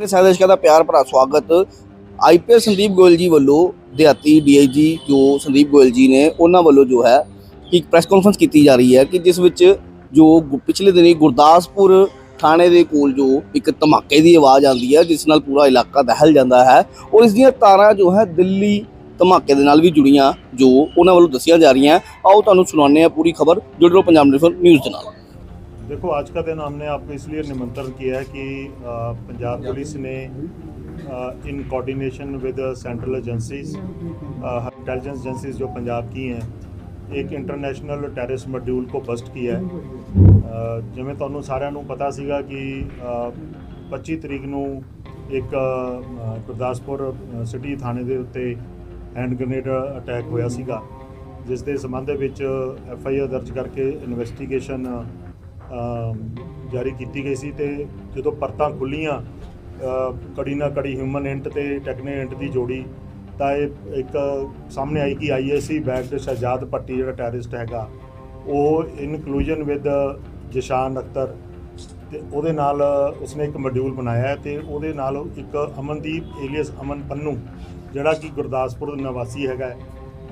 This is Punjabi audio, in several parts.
ਤੇ ਸਾਰੇ ਦਰਸ਼ਕਾਂ ਦਾ ਪਿਆਰ ਭਰਾ ਸਵਾਗਤ। ਆਈਪੀਐਸ ਸੰਦੀਪ ਗੋਇਲ ਜੀ ਵੱਲੋਂ ਦਿਹਾਤੀ ਡੀਆਈਜੀ ਜੋ ਸੰਦੀਪ ਗੋਇਲ ਜੀ ਨੇ, ਉਹਨਾਂ ਵੱਲੋਂ ਜੋ ਹੈ ਇੱਕ ਪ੍ਰੈਸ ਕਾਨਫਰੰਸ ਕੀਤੀ ਜਾ ਰਹੀ ਹੈ ਕਿ ਜਿਸ ਵਿੱਚ ਜੋ ਪਿਛਲੇ ਦਿਨੀ ਗੁਰਦਾਸਪੁਰ ਥਾਣੇ ਦੇ ਕੋਲ ਜੋ ਇੱਕ ਧਮਾਕੇ ਦੀ ਆਵਾਜ਼ ਆਉਂਦੀ ਹੈ, ਜਿਸ ਨਾਲ ਪੂਰਾ ਇਲਾਕਾ ਦਹਿਲ ਜਾਂਦਾ ਹੈ ਔਰ ਇਸ ਦੀਆਂ ਤਾਰਾਂ ਜੋ ਹੈ ਦਿੱਲੀ ਧਮਾਕੇ ਦੇ ਨਾਲ ਵੀ ਜੁੜੀਆਂ ਜੋ ਉਹਨਾਂ ਵੱਲੋਂ ਦੱਸੀਆਂ ਜਾ ਰਹੀਆਂ। ਆਓ ਤੁਹਾਨੂੰ ਸੁਣਾਉਂਦੇ ਹਾਂ ਪੂਰੀ ਖਬਰ, ਜੁੜ ਰਹੋ ਪੰਜਾਬ ਨਿਊਜ਼ ਨਿਊਜ਼ ਦੇ ਨਾਲ। देखो आज का दिन हमने आपको इसलिए निमंत्रण किया है कि अ, पंजाब पुलिस ने in coordination with central agencies intelligence agencies जो पंजाब की हैं ਇੱਕ ਇੰਟਰਨੈਸ਼ਨਲ ਟੈਰਰਿਸ ਮੋਡਿਊਲ ਕੋ ਬਸਟ ਕੀਤਾ ਹੈ ਅ, ਜਿਵੇਂ ਤੁਹਾਨੂੰ ਸਾਰਿਆਂ ਨੂੰ ਪਤਾ ਸੀਗਾ ਕਿ ਅ, 25 ਤਰੀਕ ਨੂੰ ਇੱਕ ਅ, ਗੁਰਦਾਸਪੁਰ ਸਿਟੀ ਥਾਣੇ ਦੇ ਉੱਤੇ ਹੈਂਡ ਗ੍ਰੇਨੇਡ ਅਟੈਕ ਹੋਇਆ ਸੀਗਾ ਜਿਸ ਦੇ ਸੰਬੰਧ ਦੇ ਵਿੱਚ ਐਫ ਆਈ ਆਰ ਦਰਜ ਕਰਕੇ ਇਨਵੈਸਟੀਗੇਸ਼ਨ ਜਾਰੀ ਕੀਤੀ ਗਈ ਸੀ ਤੇ ਜਦੋਂ ਪਰਤਾਂ ਖੁੱਲੀਆਂ ਕੜੀ ਨਾ ਕੜੀ ਹਿਊਮਨ ਇੰਟ ਤੇ ਟੈਕਨੇ ਇੰਟ ਦੀ ਜੋੜੀ, ਤਾਂ ਇਹ ਇੱਕ ਸਾਹਮਣੇ ਆਈ ਕਿ ਆਈਐਸਸੀ ਬੈਕਡ ਸ਼ਹਜਾਦ ਪੱਟੀ ਜਿਹੜਾ ਟੈਰਰਿਸਟ ਹੈਗਾ, ਉਹ ਇਨਕਲੂਜਨ ਵਿਦ ਜਸ਼ਾਨ ਅਖਤਰ ਤੇ ਉਹਦੇ ਨਾਲ ਉਸਨੇ ਇੱਕ ਮੋਡਿਊਲ ਬਣਾਇਆ ਹੈ ਤੇ ਉਹਦੇ ਨਾਲ ਇੱਕ ਅਮਨਦੀਪ ਏਲੀਅਸ ਅਮਨ ਪੰਨੂ, ਜਿਹੜਾ ਕਿ ਗੁਰਦਾਸਪੁਰ ਦਾ ਨਿਵਾਸੀ ਹੈਗਾ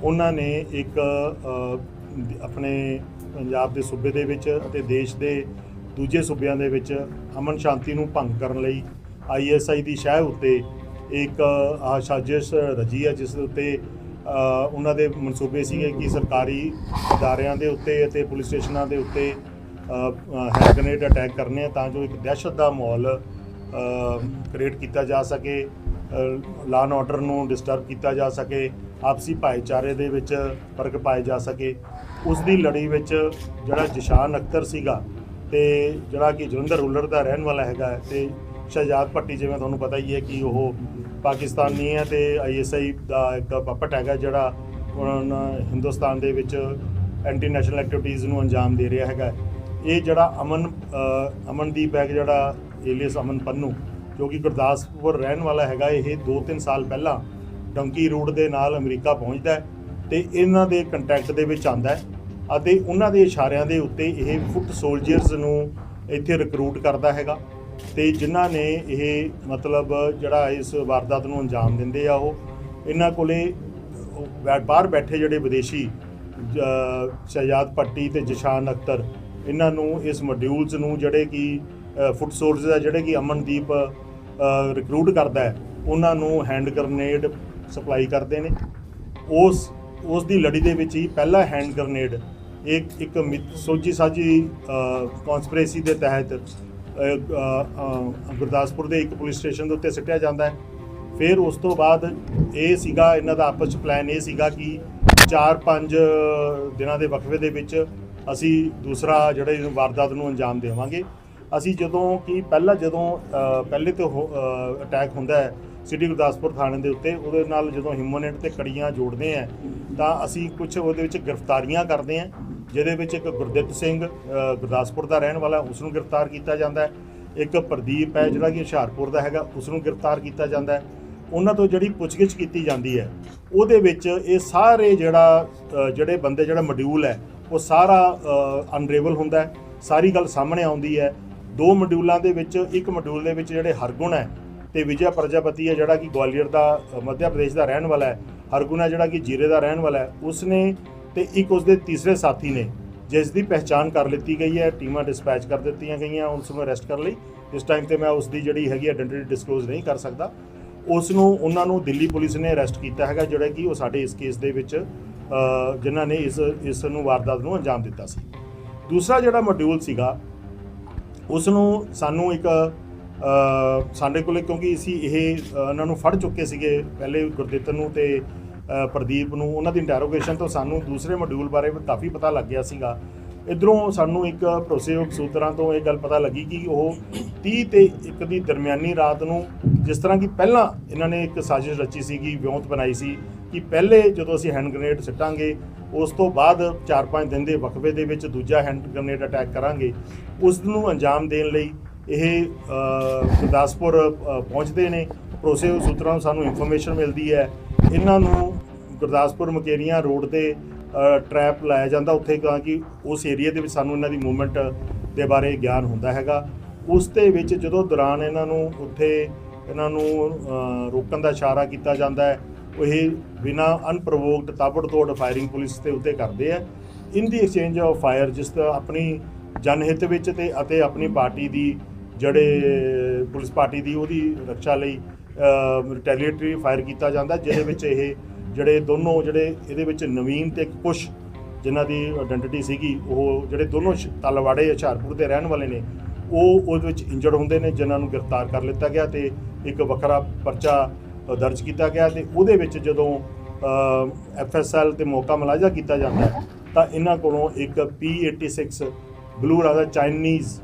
ਉਹਨਾਂ ਨੇ ਇੱਕ ਆਪਣੇ ਪੰਜਾਬ ਦੇ ਸੂਬੇ ਦੇ ਵਿੱਚ ਅਤੇ ਦੇਸ਼ ਦੇ ਦੂਜੇ ਸੂਬਿਆਂ ਦੇ ਵਿੱਚ ਅਮਨ ਸ਼ਾਂਤੀ ਨੂੰ ਭੰਗ ਕਰਨ ਲਈ ਆਈਐਸਆਈ ਦੀ ਸ਼ਹਿ ਉੱਤੇ ਇੱਕ ਸਾਜ਼ਿਸ਼ ਰਜੀ ਹੈ, ਜਿਸ ਦੇ ਉੱਤੇ ਉਹਨਾਂ ਦੇ ਮਨਸੂਬੇ ਸੀਗੇ ਕਿ ਸਰਕਾਰੀ ਅਦਾਰਿਆਂ ਦੇ ਉੱਤੇ ਅਤੇ ਪੁਲਿਸ ਸਟੇਸ਼ਨਾਂ ਦੇ ਉੱਤੇ ਹੈਂਡ ਗ੍ਰੇਨੇਡ ਅਟੈਕ ਕਰਨੇ ਆ ਤਾਂ ਜੋ ਇੱਕ ਦਹਿਸ਼ਤ ਦਾ ਮਾਹੌਲ ਕ੍ਰੀਏਟ ਕੀਤਾ ਜਾ ਸਕੇ ਲਾਅ ਐਂਡ ਆਰਡਰ ਨੂੰ ਡਿਸਟਰਬ ਕੀਤਾ ਜਾ ਸਕੇ, ਆਪਸੀ ਭਾਈਚਾਰੇ ਦੇ ਵਿੱਚ ਫ਼ਰਕ ਪਾਏ ਜਾ ਸਕੇ। ਉਸ ਦੀ ਲੜੀ ਵਿੱਚ ਜਿਹੜਾ ਜਸ਼ਾਨ ਅਖਤਰ ਸੀਗਾ ਤੇ ਜਿਹੜਾ ਕਿ ਜਲੰਧਰ ਰੂਲਰ ਦਾ ਰਹਿਣ ਵਾਲਾ ਹੈਗਾ ਹੈ ਤੇ ਸ਼ਹਜਾਦ ਪੱਟੀ ਜਿਵੇਂ ਤੁਹਾਨੂੰ ਪਤਾ ਹੀ ਹੈ ਕਿ ਉਹ ਪਾਕਿਸਤਾਨੀ ਹੈ ਤੇ ਆਈਐਸਆਈ ਦਾ ਇੱਕ ਪਪਟ ਹੈਗਾ ਜਿਹੜਾ ਹੁਣ ਹਿੰਦੁਸਤਾਨ ਦੇ ਵਿੱਚ ਐਂਟੀ ਨੈਸ਼ਨਲ ਐਕਟੀਵਿਟੀਜ਼ ਨੂੰ ਅੰਜਾਮ ਦੇ ਰਿਹਾ ਹੈਗਾ ਇਹ ਜਿਹੜਾ ਅਮਨ ਅਮਨਦੀਪ ਹੈ ਜਿਹੜਾ ਏਲੀਅਸ ਅਮਨ ਪੰਨੂ, ਜੋ ਕਿ ਗੁਰਦਾਸਪੁਰ ਰਹਿਣ ਵਾਲਾ ਹੈਗਾ, ਇਹ 2-3 ਸਾਲ ਪਹਿਲਾਂ ਡੰਕੀ ਰੂਟ ਦੇ ਨਾਲ ਅਮਰੀਕਾ ਪਹੁੰਚਦਾ ਹੈ। ਤੇ ਇਹਨਾਂ ਦੇ ਕੰਟੈਕਟ ਦੇ ਵਿੱਚ ਆਂਦਾ ਹੈ ਅਤੇ ਉਹਨਾਂ ਦੇ ਇਸ਼ਾਰਿਆਂ ਦੇ ਉੱਤੇ ਇਹ ਫੁੱਟ ਸੋਲਜਰਸ ਨੂੰ ਇੱਥੇ ਰਿਕਰੂਟ ਕਰਦਾ ਹੈਗਾ ਤੇ ਜਿਨ੍ਹਾਂ ਨੇ ਇਹ ਮਤਲਬ ਜਿਹੜਾ ਇਸ ਵਾਰਦਾਤ ਨੂੰ ਅੰਜਾਮ ਦਿੰਦੇ ਆ ਉਹ, ਇਹਨਾਂ ਕੋਲੇ ਬਾਹਰ ਬੈਠੇ ਜਿਹੜੇ ਵਿਦੇਸ਼ੀ ਸ਼ਹਿਜਾਦ ਸ਼ਹਜਾਦ ਪੱਟੀ ਤੇ ਜਸ਼ਾਨ ਅਖਤਰ, ਇਹਨਾਂ ਨੂੰ ਇਸ ਮੋਡਿਊਲਸ ਨੂੰ ਜਿਹੜੇ ਕਿ ਫੁੱਟ ਸੋਲਜਰਸ ਆ, ਜਿਹੜੇ ਕਿ ਅਮਨਦੀਪ ਰਿਕਰੂਟ ਕਰਦਾ ਹੈ, ਉਹਨਾਂ ਨੂੰ ਹੈਂਡ ਗ੍ਰਨੇਡ ਸਪਲਾਈ ਕਰਦੇ ਨੇ। ਉਸ ਉਸ ਦੀ ਲੜੀ ਦੇ ਵਿੱਚ ਹੀ ਪਹਿਲਾ ਹੈਂਡ ਗ੍ਰਨੇਡ ਇੱਕ ਇੱਕ ਮਿ- ਸੋਚੀ ਸਾਜੀ ਕਨਸਪੀਰੇਸੀ ਦੇ ਤਹਿਤ ਗੁਰਦਾਸਪੁਰ ਦੇ ਇੱਕ ਪੁਲਿਸ ਸਟੇਸ਼ਨ ਦੇ ਉੱਤੇ ਸਿੱਟਿਆ ਜਾਂਦਾ ਹੈ। ਫਿਰ ਉਸ ਤੋਂ ਬਾਅਦ ਇਹ ਸੀਗਾ, ਇਹਨਾਂ ਦਾ ਆਪਸ ਚ ਪਲਾਨ ਇਹ ਸੀਗਾ ਕਿ 4-5 ਦਿਨਾਂ ਦੇ ਵਕਫੇ ਦੇ ਵਿੱਚ ਅਸੀਂ ਦੂਸਰਾ ਜਿਹੜੇ ਵਾਰਦਾਤ ਨੂੰ ਅੰਜਾਮ ਦੇਵਾਂਗੇ। ਅਸੀਂ ਜਦੋਂ ਕਿ ਪਹਿਲਾਂ ਜਦੋਂ ਅ, ਪਹਿਲੇ ਤੇ ਅਟੈਕ ਹੁੰਦਾ ਹੈ ਸਿਟੀ ਗੁਰਦਾਸਪੁਰ ਥਾਣੇ ਦੇ ਉੱਤੇ ਉਹਦੇ ਨਾਲ ਜਦੋਂ ਹਿਊਮਨਿਟ ਤੇ ਕੜੀਆਂ ਜੋੜਦੇ ਆ ਤਾਂ ਅਸੀਂ ਕੁਝ ਉਹਦੇ ਵਿੱਚ ਗ੍ਰਿਫਤਾਰੀਆਂ ਕਰਦੇ ਆ ਜਿਹਦੇ ਵਿੱਚ ਇੱਕ ਗੁਰਦਿੱਤ ਸਿੰਘ ਗੁਰਦਾਸਪੁਰ ਦਾ ਰਹਿਣ ਵਾਲਾ ਉਸ ਨੂੰ ਗ੍ਰਿਫਤਾਰ ਕੀਤਾ ਜਾਂਦਾ ਹੈ। ਇੱਕ ਪ੍ਰਦੀਪ ਹੈ ਜਿਹੜਾ ਕਿ ਹੁਸ਼ਿਆਰਪੁਰ ਦਾ ਹੈਗਾ ਉਸ ਨੂੰ ਗ੍ਰਿਫਤਾਰ ਕੀਤਾ ਜਾਂਦਾ ਹੈ। ਉਹਨਾਂ ਤੋਂ ਜਿਹੜੀ ਪੁੱਛਗਿੱਛ ਕੀਤੀ ਜਾਂਦੀ ਹੈ ਉਹਦੇ ਵਿੱਚ ਇਹ ਸਾਰੇ ਜਿਹੜਾ ਜਿਹੜੇ ਬੰਦੇ ਜਿਹੜਾ ਮੋਡਿਊਲ ਹੈ ਉਹ ਸਾਰਾ ਅਨਰੇਵਲ ਹੁੰਦਾ ਹੈ ਸਾਰੀ ਗੱਲ ਸਾਹਮਣੇ ਆਉਂਦੀ ਹੈ। ਦੋ ਮੋਡਿਊਲਾਂ ਦੇ ਵਿੱਚ ਇੱਕ ਮੋਡਿਊਲ ਦੇ ਵਿੱਚ ਜਿਹੜੇ ਹਰਗੁਣ ਹੈ ਤੇ ਵਿਜੇ ਪ੍ਰਜਾਪਤੀ ਹੈ ਜਿਹੜਾ ਕਿ ਗਵਾਲੀਅਰ ਦਾ ਅ, ਮੱਧ ਪ੍ਰਦੇਸ਼ ਦਾ ਰਹਿਣ ਵਾਲਾ ਹੈ। ਹਰਗੁਣ ਹੈ ਜਿਹੜਾ ਕਿ ਜੀਰੇ ਦਾ ਰਹਿਣ ਵਾਲਾ ਹੈ। ਉਸਨੇ ਤੇ ਇੱਕ ਉਸਦੇ ਤੀਸਰੇ ਸਾਥੀ ਨੇ ਜਿਸ ਦੀ ਪਹਿਚਾਣ ਕਰ ਲਿੱਤੀ ਗਈ ਹੈ ਟੀਮਾਂ ਡਿਸਪੈਚ ਕਰ ਦਿੱਤੀਆਂ ਗਈਆਂ ਉਸ ਨੂੰ ਅਰੈਸਟ ਕਰਨ ਲਈ। ਇਸ ਟਾਈਮ ਤੇ ਮੈਂ ਉਸ ਦੀ ਜਿਹੜੀ ਹੈਗੀ ਆਇਡੈਂਟੀ ਡਿਸਕਲੋਜ਼ ਨਹੀਂ ਕਰ ਸਕਦਾ। ਉਸ ਨੂੰ ਉਹਨਾਂ ਨੂੰ ਦਿੱਲੀ ਪੁਲਿਸ ਨੇ ਅਰੈਸਟ ਕੀਤਾ ਹੈਗਾ ਜਿਹੜਾ ਕਿ ਉਹ ਸਾਡੇ ਇਸ ਕੇਸ ਦੇ ਵਿੱਚ ਜਿਨ੍ਹਾਂ ਨੇ ਇਸ ਇਸ ਨੂੰ ਵਾਰਦਾਤ ਨੂੰ ਅੰਜਾਮ ਦਿੱਤਾ ਸੀ। ਦੂਸਰਾ ਜਿਹੜਾ ਮੋਡਿਊਲ ਸੀਗਾ ਉਸ ਨੂੰ ਸਾਨੂੰ ਇੱਕ ਸਾਡੇ ਕੋਲੇ ਕਿਉਂਕਿ ਅਸੀਂ ਇਹ ਅ, ਉਹਨਾਂ ਨੂੰ ਫੜ ਚੁੱਕੇ ਸੀਗੇ ਪਹਿਲੇ ਗੁਰਦਿੱਤ ਨੂੰ ਤੇ ਪ੍ਰਦੀਪ ਨੂੰ ਉਹਨਾਂ ਦੀ ਇੰਟਰੋਗੇਸ਼ਨ ਤੋਂ ਸਾਨੂੰ ਦੂਸਰੇ ਮੋਡਿਊਲ ਬਾਰੇ ਕਾਫੀ ਪਤਾ ਲੱਗ ਗਿਆ ਸੀਗਾ। ਇਧਰੋਂ ਸਾਨੂੰ ਇੱਕ ਭਰੋਸੇਯੋਗ ਸੂਤਰਾਂ ਤੋਂ ਇਹ ਗੱਲ ਪਤਾ ਲੱਗੀ ਕਿ ਉਹ 30 ਤੇ ਇੱਕ ਦੀ ਦਰਮਿਆਨੀ ਰਾਤ ਨੂੰ ਜਿਸ ਤਰ੍ਹਾਂ ਕਿ ਪਹਿਲਾਂ ਇਹਨਾਂ ਨੇ ਇੱਕ ਸਾਜ਼ਿਸ਼ ਰਚੀ ਸੀਗੀ ਵਿਉਂਤ ਬਣਾਈ ਸੀ ਕਿ ਪਹਿਲੇ ਜਦੋਂ ਅਸੀਂ ਹੈਂਡ ਗ੍ਰੇਨੇਡ ਸਿੱਟਾਂਗੇ, ਉਸ ਤੋਂ ਬਾਅਦ 4-5 ਦਿਨ ਦੇ ਵਕਫੇ ਦੇ ਵਿੱਚ ਦੂਜਾ ਹੈਂਡ ਗ੍ਰੇਨੇਡ ਅਟੈਕ ਕਰਾਂਗੇ, ਉਸ ਨੂੰ ਅੰਜਾਮ ਦੇਣ ਲਈ ਇਹ ਗੁਰਦਾਸਪੁਰ ਪਹੁੰਚਦੇ ਨੇ। ਭਰੋਸੇਯੋਗ ਸੂਤਰਾਂ ਨੂੰ ਸਾਨੂੰ ਇਨਫੋਰਮੇਸ਼ਨ ਮਿਲਦੀ ਹੈ। ਇਹਨਾਂ ਨੂੰ ਗੁਰਦਾਸਪੁਰ ਮਕੇਰੀਆਂ ਰੋਡ ਤੇ ਟਰੈਪ ਲਾਇਆ ਜਾਂਦਾ, ਉੱਥੇ ਤਾਂ ਕਿ ਉਸ ਏਰੀਆ ਦੇ ਵਿੱਚ ਸਾਨੂੰ ਇਹਨਾਂ ਦੀ ਮੂਵਮੈਂਟ ਦੇ ਬਾਰੇ ਗਿਆਨ ਹੁੰਦਾ ਹੈਗਾ। ਉਸ ਦੇ ਵਿੱਚ ਜਦੋਂ ਦੌਰਾਨ ਇਹਨਾਂ ਨੂੰ ਉੱਥੇ ਇਹਨਾਂ ਨੂੰ ਰੋਕਣ ਦਾ ਇਸ਼ਾਰਾ ਕੀਤਾ ਜਾਂਦਾ ਹੈ, ਉਹ ਇਹ ਬਿਨਾ ਅਨਪ੍ਰੋਵੋਕਡ ਤਾਬੜਤੋੜ ਫਾਇਰਿੰਗ ਪੁਲਿਸ ਦੇ ਉੱਤੇ ਕਰਦੇ ਆ। In the exchange of fire ਜਿਸ ਦਾ ਆਪਣੀ ਜਨਹਿਤ ਵਿੱਚ ਤੇ ਅਤੇ ਆਪਣੀ ਪਾਰਟੀ ਦੀ ਜਿਹੜੇ ਪੁਲਿਸ ਪਾਰਟੀ ਦੀ ਉਹਦੀ ਰੱਖਿਆ ਲਈ ਰਿਟੈਲੀਏਟਰੀ ਫਾਇਰ ਕੀਤਾ ਜਾਂਦਾ, ਜਿਹਦੇ ਵਿੱਚ ਇਹ ਜਿਹੜੇ ਦੋਨੋਂ ਜਿਹੜੇ ਇਹਦੇ ਵਿੱਚ ਨਵੀਨ ਤੇ ਕੁਸ਼ ਜਿਨ੍ਹਾਂ ਦੀ ਆਇਡੈਂਟੀਟੀ ਸੀਗੀ, ਉਹ ਜਿਹੜੇ ਦੋਨੋਂ ਸ਼- ਤਲਵਾੜੇ ਹੁਸ਼ਿਆਰਪੁਰ ਦੇ ਰਹਿਣ ਵਾਲੇ ਨੇ, ਉਹ ਉਹਦੇ ਵਿੱਚ ਇੰਜਰਡ ਹੁੰਦੇ ਨੇ, ਜਿਨ੍ਹਾਂ ਨੂੰ ਗ੍ਰਿਫਤਾਰ ਕਰ ਲਿੱਤਾ ਗਿਆ ਤੇ ਇੱਕ ਵੱਖਰਾ ਪਰਚਾ ਦਰਜ ਕੀਤਾ ਗਿਆ ਤੇ ਉਹਦੇ ਵਿੱਚ ਜਦੋਂ ਐਫਐਸਐਲ ਤੇ ਮੌਕਾ ਮਲਾਜਾ ਕੀਤਾ ਜਾਂਦਾ ਤਾਂ ਇਹਨਾਂ ਕੋਲੋਂ ਇੱਕ P86 ਬਲੂ ਰਾਦਾ ਚਾਈਨੀਜ਼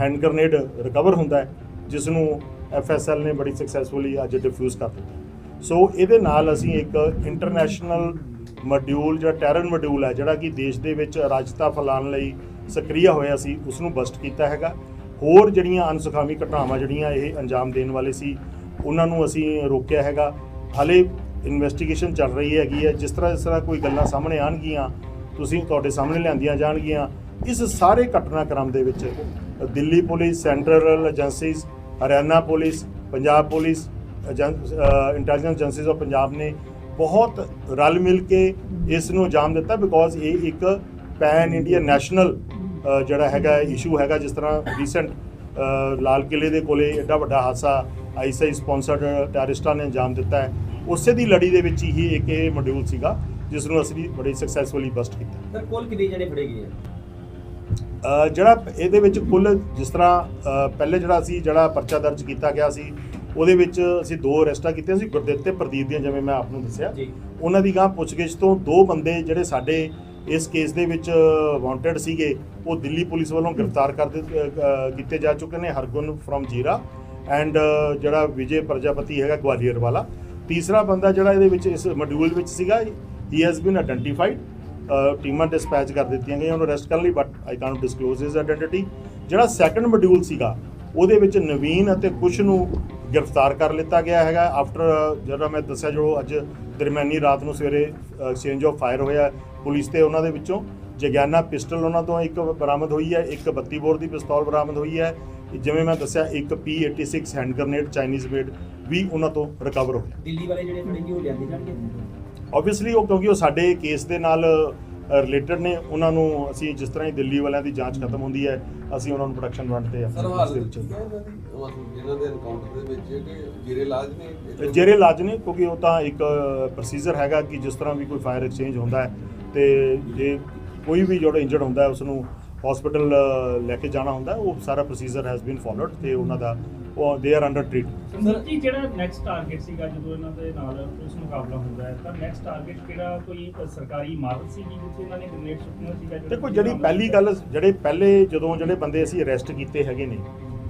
ਹੈਂਡ ਗ੍ਰਨੇਡ ਰਿਕਵਰ ਹੁੰਦਾ ਜਿਸ ਨੂੰ ਐਫਐਸਐਲ ਨੇ ਬੜੀ ਸਕਸੈਸਫੁਲੀ ਅੱਜ ਡਿਫਿਊਜ਼ ਕਰ ਦਿੱਤਾ। ਸੋ ਇਹਦੇ ਨਾਲ ਅਸੀਂ ਇੱਕ ਇੰਟਰਨੈਸ਼ਨਲ ਮੋਡਿਊਲ ਜਾਂ ਟੈਰਨ ਮੋਡਿਊਲ ਹੈ, ਜਿਹੜਾ ਕਿ ਦੇਸ਼ ਦੇ ਵਿੱਚ ਰਾਜਤਾ ਫੈਲਾਉਣ ਲਈ ਸਕਰੀਆ ਹੋਇਆ ਸੀ ਉਸ ਨੂੰ ਬਸਟ ਕੀਤਾ ਹੈਗਾ। ਹੋਰ ਜਿਹੜੀਆਂ ਅਨਸੁਖਾਵੀ ਘਟਨਾਵਾਂ ਜਿਹੜੀਆਂ ਇਹ ਅੰਜਾਮ ਦੇਣ ਵਾਲੇ ਸੀ, ਉਹਨਾਂ ਨੂੰ ਅਸੀਂ ਰੋਕਿਆ ਹੈਗਾ। ਹਾਲੇ ਇਨਵੈਸਟੀਗੇਸ਼ਨ ਚੱਲ ਰਹੀ ਹੈਗੀ ਹੈ। ਜਿਸ ਤਰ੍ਹਾਂ ਜਿਸ ਤਰ੍ਹਾਂ ਕੋਈ ਗੱਲਾਂ ਸਾਹਮਣੇ ਆਣਗੀਆਂ ਤੁਸੀਂ ਤੁਹਾਡੇ ਸਾਹਮਣੇ ਲਿਆਂਦੀਆਂ ਜਾਣਗੀਆਂ। ਇਸ ਸਾਰੇ ਘਟਨਾਕ੍ਰਮ ਦੇ ਵਿੱਚ Delhi police, central agencies, Haryana police, Punjab police intelligence agencies of Punjab ਨੇ ਬਹੁਤ ਰਲ ਮਿਲ ਕੇ ਇਸ ਨੂੰ ਅੰਜਾਮ ਦਿੱਤਾ ਬਿਕੋਜ਼ ਇਹ ਇੱਕ ਪੈਨ ਇੰਡੀਆ ਨੈਸ਼ਨਲ ਜਿਹੜਾ ਹੈਗਾ ਇਸ਼ੂ ਹੈਗਾ ਜਿਸ ਤਰ੍ਹਾਂ ਰੀਸੈਂਟ ਲਾਲ ਕਿਲੇ ਦੇ ਕੋਲੇ ਐਡਾ ਵੱਡਾ ਹਾਦਸਾ ਆਈਸੀਆਈ ਸਪਾਂਸਰਡ ਟੈਰਰਿਸਟਾਂ ਨੇ ਅੰਜਾਮ ਦਿੱਤਾ ਹੈ। ਉਸੇ ਦੀ ਲੜੀ ਦੇ ਵਿੱਚ ਹੀ ਇੱਕ ਇਹ ਮੋਡਿਊਲ ਸੀਗਾ ਜਿਸ ਨੂੰ ਅਸੀਂ ਬੜੀ ਸਕਸੈਸਫੁਲੀ ਬਸਟ ਕੀਤਾ। ਸਰ ਕੋਲ ਕਿੰਨੇ ਜਣੇ ਫੜੇ ਗਏ ਆ? ਜਿਹੜਾ ਇਹਦੇ ਵਿੱਚ ਕੁੱਲ ਜਿਸ ਤਰ੍ਹਾਂ ਪਹਿਲੇ ਜਿਹੜਾ ਅਸੀਂ ਜਿਹੜਾ ਪਰਚਾ ਦਰਜ ਕੀਤਾ ਗਿਆ ਸੀ ਉਹਦੇ ਵਿੱਚ ਅਸੀਂ ਦੋ ਅਰੈਸਟਾਂ ਕੀਤੀਆਂ ਸੀ ਗੁਰਦਿੱਤ ਤੇ ਪ੍ਰਦੀਪ ਦੀਆਂ ਜਿਵੇਂ ਮੈਂ ਆਪ ਨੂੰ ਦੱਸਿਆ। ਉਹਨਾਂ ਦੀ ਗਾਂ ਪੁੱਛਗਿੱਛ ਤੋਂ ਦੋ ਬੰਦੇ ਜਿਹੜੇ ਸਾਡੇ ਇਸ ਕੇਸ ਦੇ ਵਿੱਚ ਵਾਂਟਡ ਸੀਗੇ ਉਹ ਦਿੱਲੀ ਪੁਲਿਸ ਵੱਲੋਂ ਗ੍ਰਿਫਤਾਰ ਕਰ ਦਿੱਤੇ ਕੀਤੇ ਜਾ ਚੁੱਕੇ ਨੇ ਹਰਗੁਣ ਫਰੋਮ ਜੀਰਾ ਐਂਡ ਜਿਹੜਾ ਵਿਜੇ ਪ੍ਰਜਾਪਤੀ ਹੈਗਾ ਗਵਾਲੀਅਰ ਵਾਲਾ। ਤੀਸਰਾ ਬੰਦਾ ਜਿਹੜਾ ਇਹਦੇ ਵਿੱਚ ਇਸ ਮੋਡਿਊਲ ਵਿੱਚ ਸੀਗਾ ਹੀ ਹੈਜ਼ ਬੀਨ ਆਇਡੈਂਟੀਫਾਈਡ ਟੀਮਾਂ ਡਿਸਪੈਚ ਕਰ ਦਿੱਤੀਆਂ ਗਈਆਂ ਉਹਨੂੰ ਅਰੈਸਟ ਕਰਨ ਲਈ but I can't disclose his identity ਜਿਹੜਾ ਸੈਕੰਡ ਮੋਡਿਊਲ ਸੀਗਾ ਉਹਦੇ ਵਿੱਚ ਨਵੀਨ ਅਤੇ ਕੁਸ਼ ਨੂੰ ਗ੍ਰਿਫਤਾਰ ਕਰ ਲਿੱਤਾ ਗਿਆ ਹੈਗਾ। ਆਫਟਰ ਜਿਹੜਾ ਮੈਂ ਦੱਸਿਆ ਜੋ ਅੱਜ ਦਰਮਿਆਨੀ ਰਾਤ ਨੂੰ ਸਵੇਰੇ ਐਕਸਚੇਂਜ ਆਫ ਫਾਇਰ ਹੋਇਆ ਪੁਲਿਸ ਤੇ ਉਹਨਾਂ ਦੇ ਵਿੱਚੋਂ। ਜਗਿਆਨਾ ਪਿਸਟਲ ਉਹਨਾਂ ਤੋਂ ਇੱਕ ਬਰਾਮਦ ਹੋਈ ਹੈ ਇੱਕ 32 ਬੋਰ ਦੀ ਪਿਸਤੌਲ ਬਰਾਮਦ ਹੋਈ ਹੈ। ਜਿਵੇਂ ਮੈਂ ਦੱਸਿਆ ਇੱਕ P86 hand grenade Chinese made ਵੀ ਉਹਨਾਂ ਤੋਂ ਰਿਕਵਰ ਹੋਇਆ ਦਿੱਲੀ ਵਾਲੇ ਜਿਹੜੇ ਫੜੇ ਗਏ ਉਹ ਲਿਆਂਦੇ ਜਾਣਗੇ? ਆਬਵੀਅਸਲੀ ਉਹ ਕਿਉਂਕਿ ਉਹ ਸਾਡੇ ਕੇਸ ਦੇ ਨਾਲ ਰਿਲੇਟਡ ਨੇ ਉਹਨਾਂ ਨੂੰ ਅਸੀਂ ਜਿਸ ਤਰ੍ਹਾਂ ਹੀ ਦਿੱਲੀ ਵਾਲਿਆਂ ਦੀ ਜਾਂਚ ਖਤਮ ਹੁੰਦੀ ਹੈ ਅਸੀਂ ਉਹਨਾਂ ਨੂੰ ਪ੍ਰੋਡਕਸ਼ਨ ਵਾਰੰਟ ਤੇ ਸਰ ਆਪਣੇ ਹਾਲ ਕੇਸ ਦੇ ਵਿੱਚ ਇਹਨਾਂ ਦੀ ਐਨਕਾਊਂਟਰ ਦੇ ਵਿੱਚ ਕਿ ਜੀਰੇ ਇਲਾਜ ਨੇ ਜੇਰੇ ਇਲਾਜ ਨੇ ਕਿਉਂਕਿ ਉਹ ਤਾਂ ਇੱਕ ਪ੍ਰੋਸੀਜਰ ਹੈਗਾ ਕਿ ਜਿਸ ਤਰ੍ਹਾਂ ਵੀ ਕੋਈ ਫਾਇਰ ਐਕਸਚੇਂਜ ਹੁੰਦਾ ਹੈ ਤੇ ਜੇ ਕੋਈ ਵੀ ਜਿਹੜਾ ਇੰਜਰਡ ਹੁੰਦਾ ਹੈ ਉਸ ਨੂੰ ਹਸਪੀਟਲ ਲੈ ਕੇ ਜਾਣਾ ਹੁੰਦਾ ਉਹ ਸਾਰਾ ਪ੍ਰੋਸੀਜਰ ਹੈਜ਼ ਬੀਨ ਫਾਲੋਡ ਤੇ ਉਹਨਾਂ ਦਾ ਉਹ ਦੇ are under treatment Sandeep ji ਜਿਹੜਾ ਨੈਕਸਟ ਟਾਰਗੇਟ ਸੀਗਾ ਜਦੋਂ ਇਹਨਾਂ ਦੇ ਨਾਲ ਪੁਲਿਸ ਮੁਕਾਬਲਾ ਹੁੰਦਾ ਹੈ? ਤਾਂ ਨੈਕਸਟ ਟਾਰਗੇਟ ਕਿਹੜਾ ਕੋਈ ਸਰਕਾਰੀ ਇਮਾਰਤ ਸੀਗੀ ਜਿੱਥੇ ਇਹਨਾਂ ਨੇ ਗ੍ਰੇਨੇਡ ਸੁੱਟਣਾ ਸੀਗਾ ਦੇਖੋ ਜਿਹੜੀ ਪਹਿਲੀ ਗੱਲ ਜਿਹੜੇ ਪਹਿਲੇ ਜਦੋਂ ਜਿਹੜੇ ਬੰਦੇ ਅਸੀਂ ਅਰੈਸਟ ਕੀਤੇ ਹੈਗੇ ਨੇ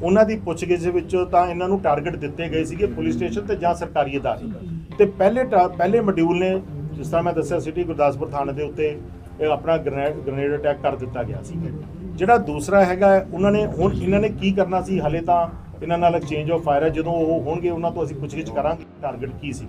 ਉਹਨਾਂ ਦੀ ਪੁੱਛਗਿੱਛ ਵਿੱਚ ਤਾਂ ਇਹਨਾਂ ਨੂੰ ਟਾਰਗੇਟ ਦਿੱਤੇ ਗਏ ਸੀਗੇ ਪੁਲਿਸ ਸਟੇਸ਼ਨ ਤੇ ਜਾਂ ਸਰਕਾਰੀ ਅਦਾਰੇ ਤੇ ਪਹਿਲੇ ਪਹਿਲੇ ਮੋਡਿਊਲ ਨੇ ਜਿਸ ਤਰ੍ਹਾਂ ਮੈਂ ਦੱਸਿਆ ਸਿਟੀ ਗੁਰਦਾਸਪੁਰ ਥਾਣੇ ਦੇ ਉੱਤੇ ਆਪਣਾ ਗ੍ਰਨੇਡ ਗ੍ਰਨੇਡ ਅਟੈਕ ਕਰ ਦਿੱਤਾ ਗਿਆ ਸੀ। ਜਿਹੜਾ ਦੂਸਰਾ ਹੈਗਾ ਉਹਨਾਂ ਨੇ ਹੁਣ ਇਹਨਾਂ ਨੇ ਕੀ ਕਰਨਾ ਸੀ ਹਲੇ ਤਾਂ ਇਹਨਾਂ ਨਾਲ ਐਕਸਚੇਂਜ ਆਫ ਫਾਇਰ ਹੈ। ਜਦੋਂ ਉਹ ਹੋਣਗੇ, ਉਹਨਾਂ ਤੋਂ ਅਸੀਂ ਪੁੱਛਗਿੱਛ ਕਰਾਂਗੇ। ਟਾਰਗੇਟ ਕੀ ਸੀ?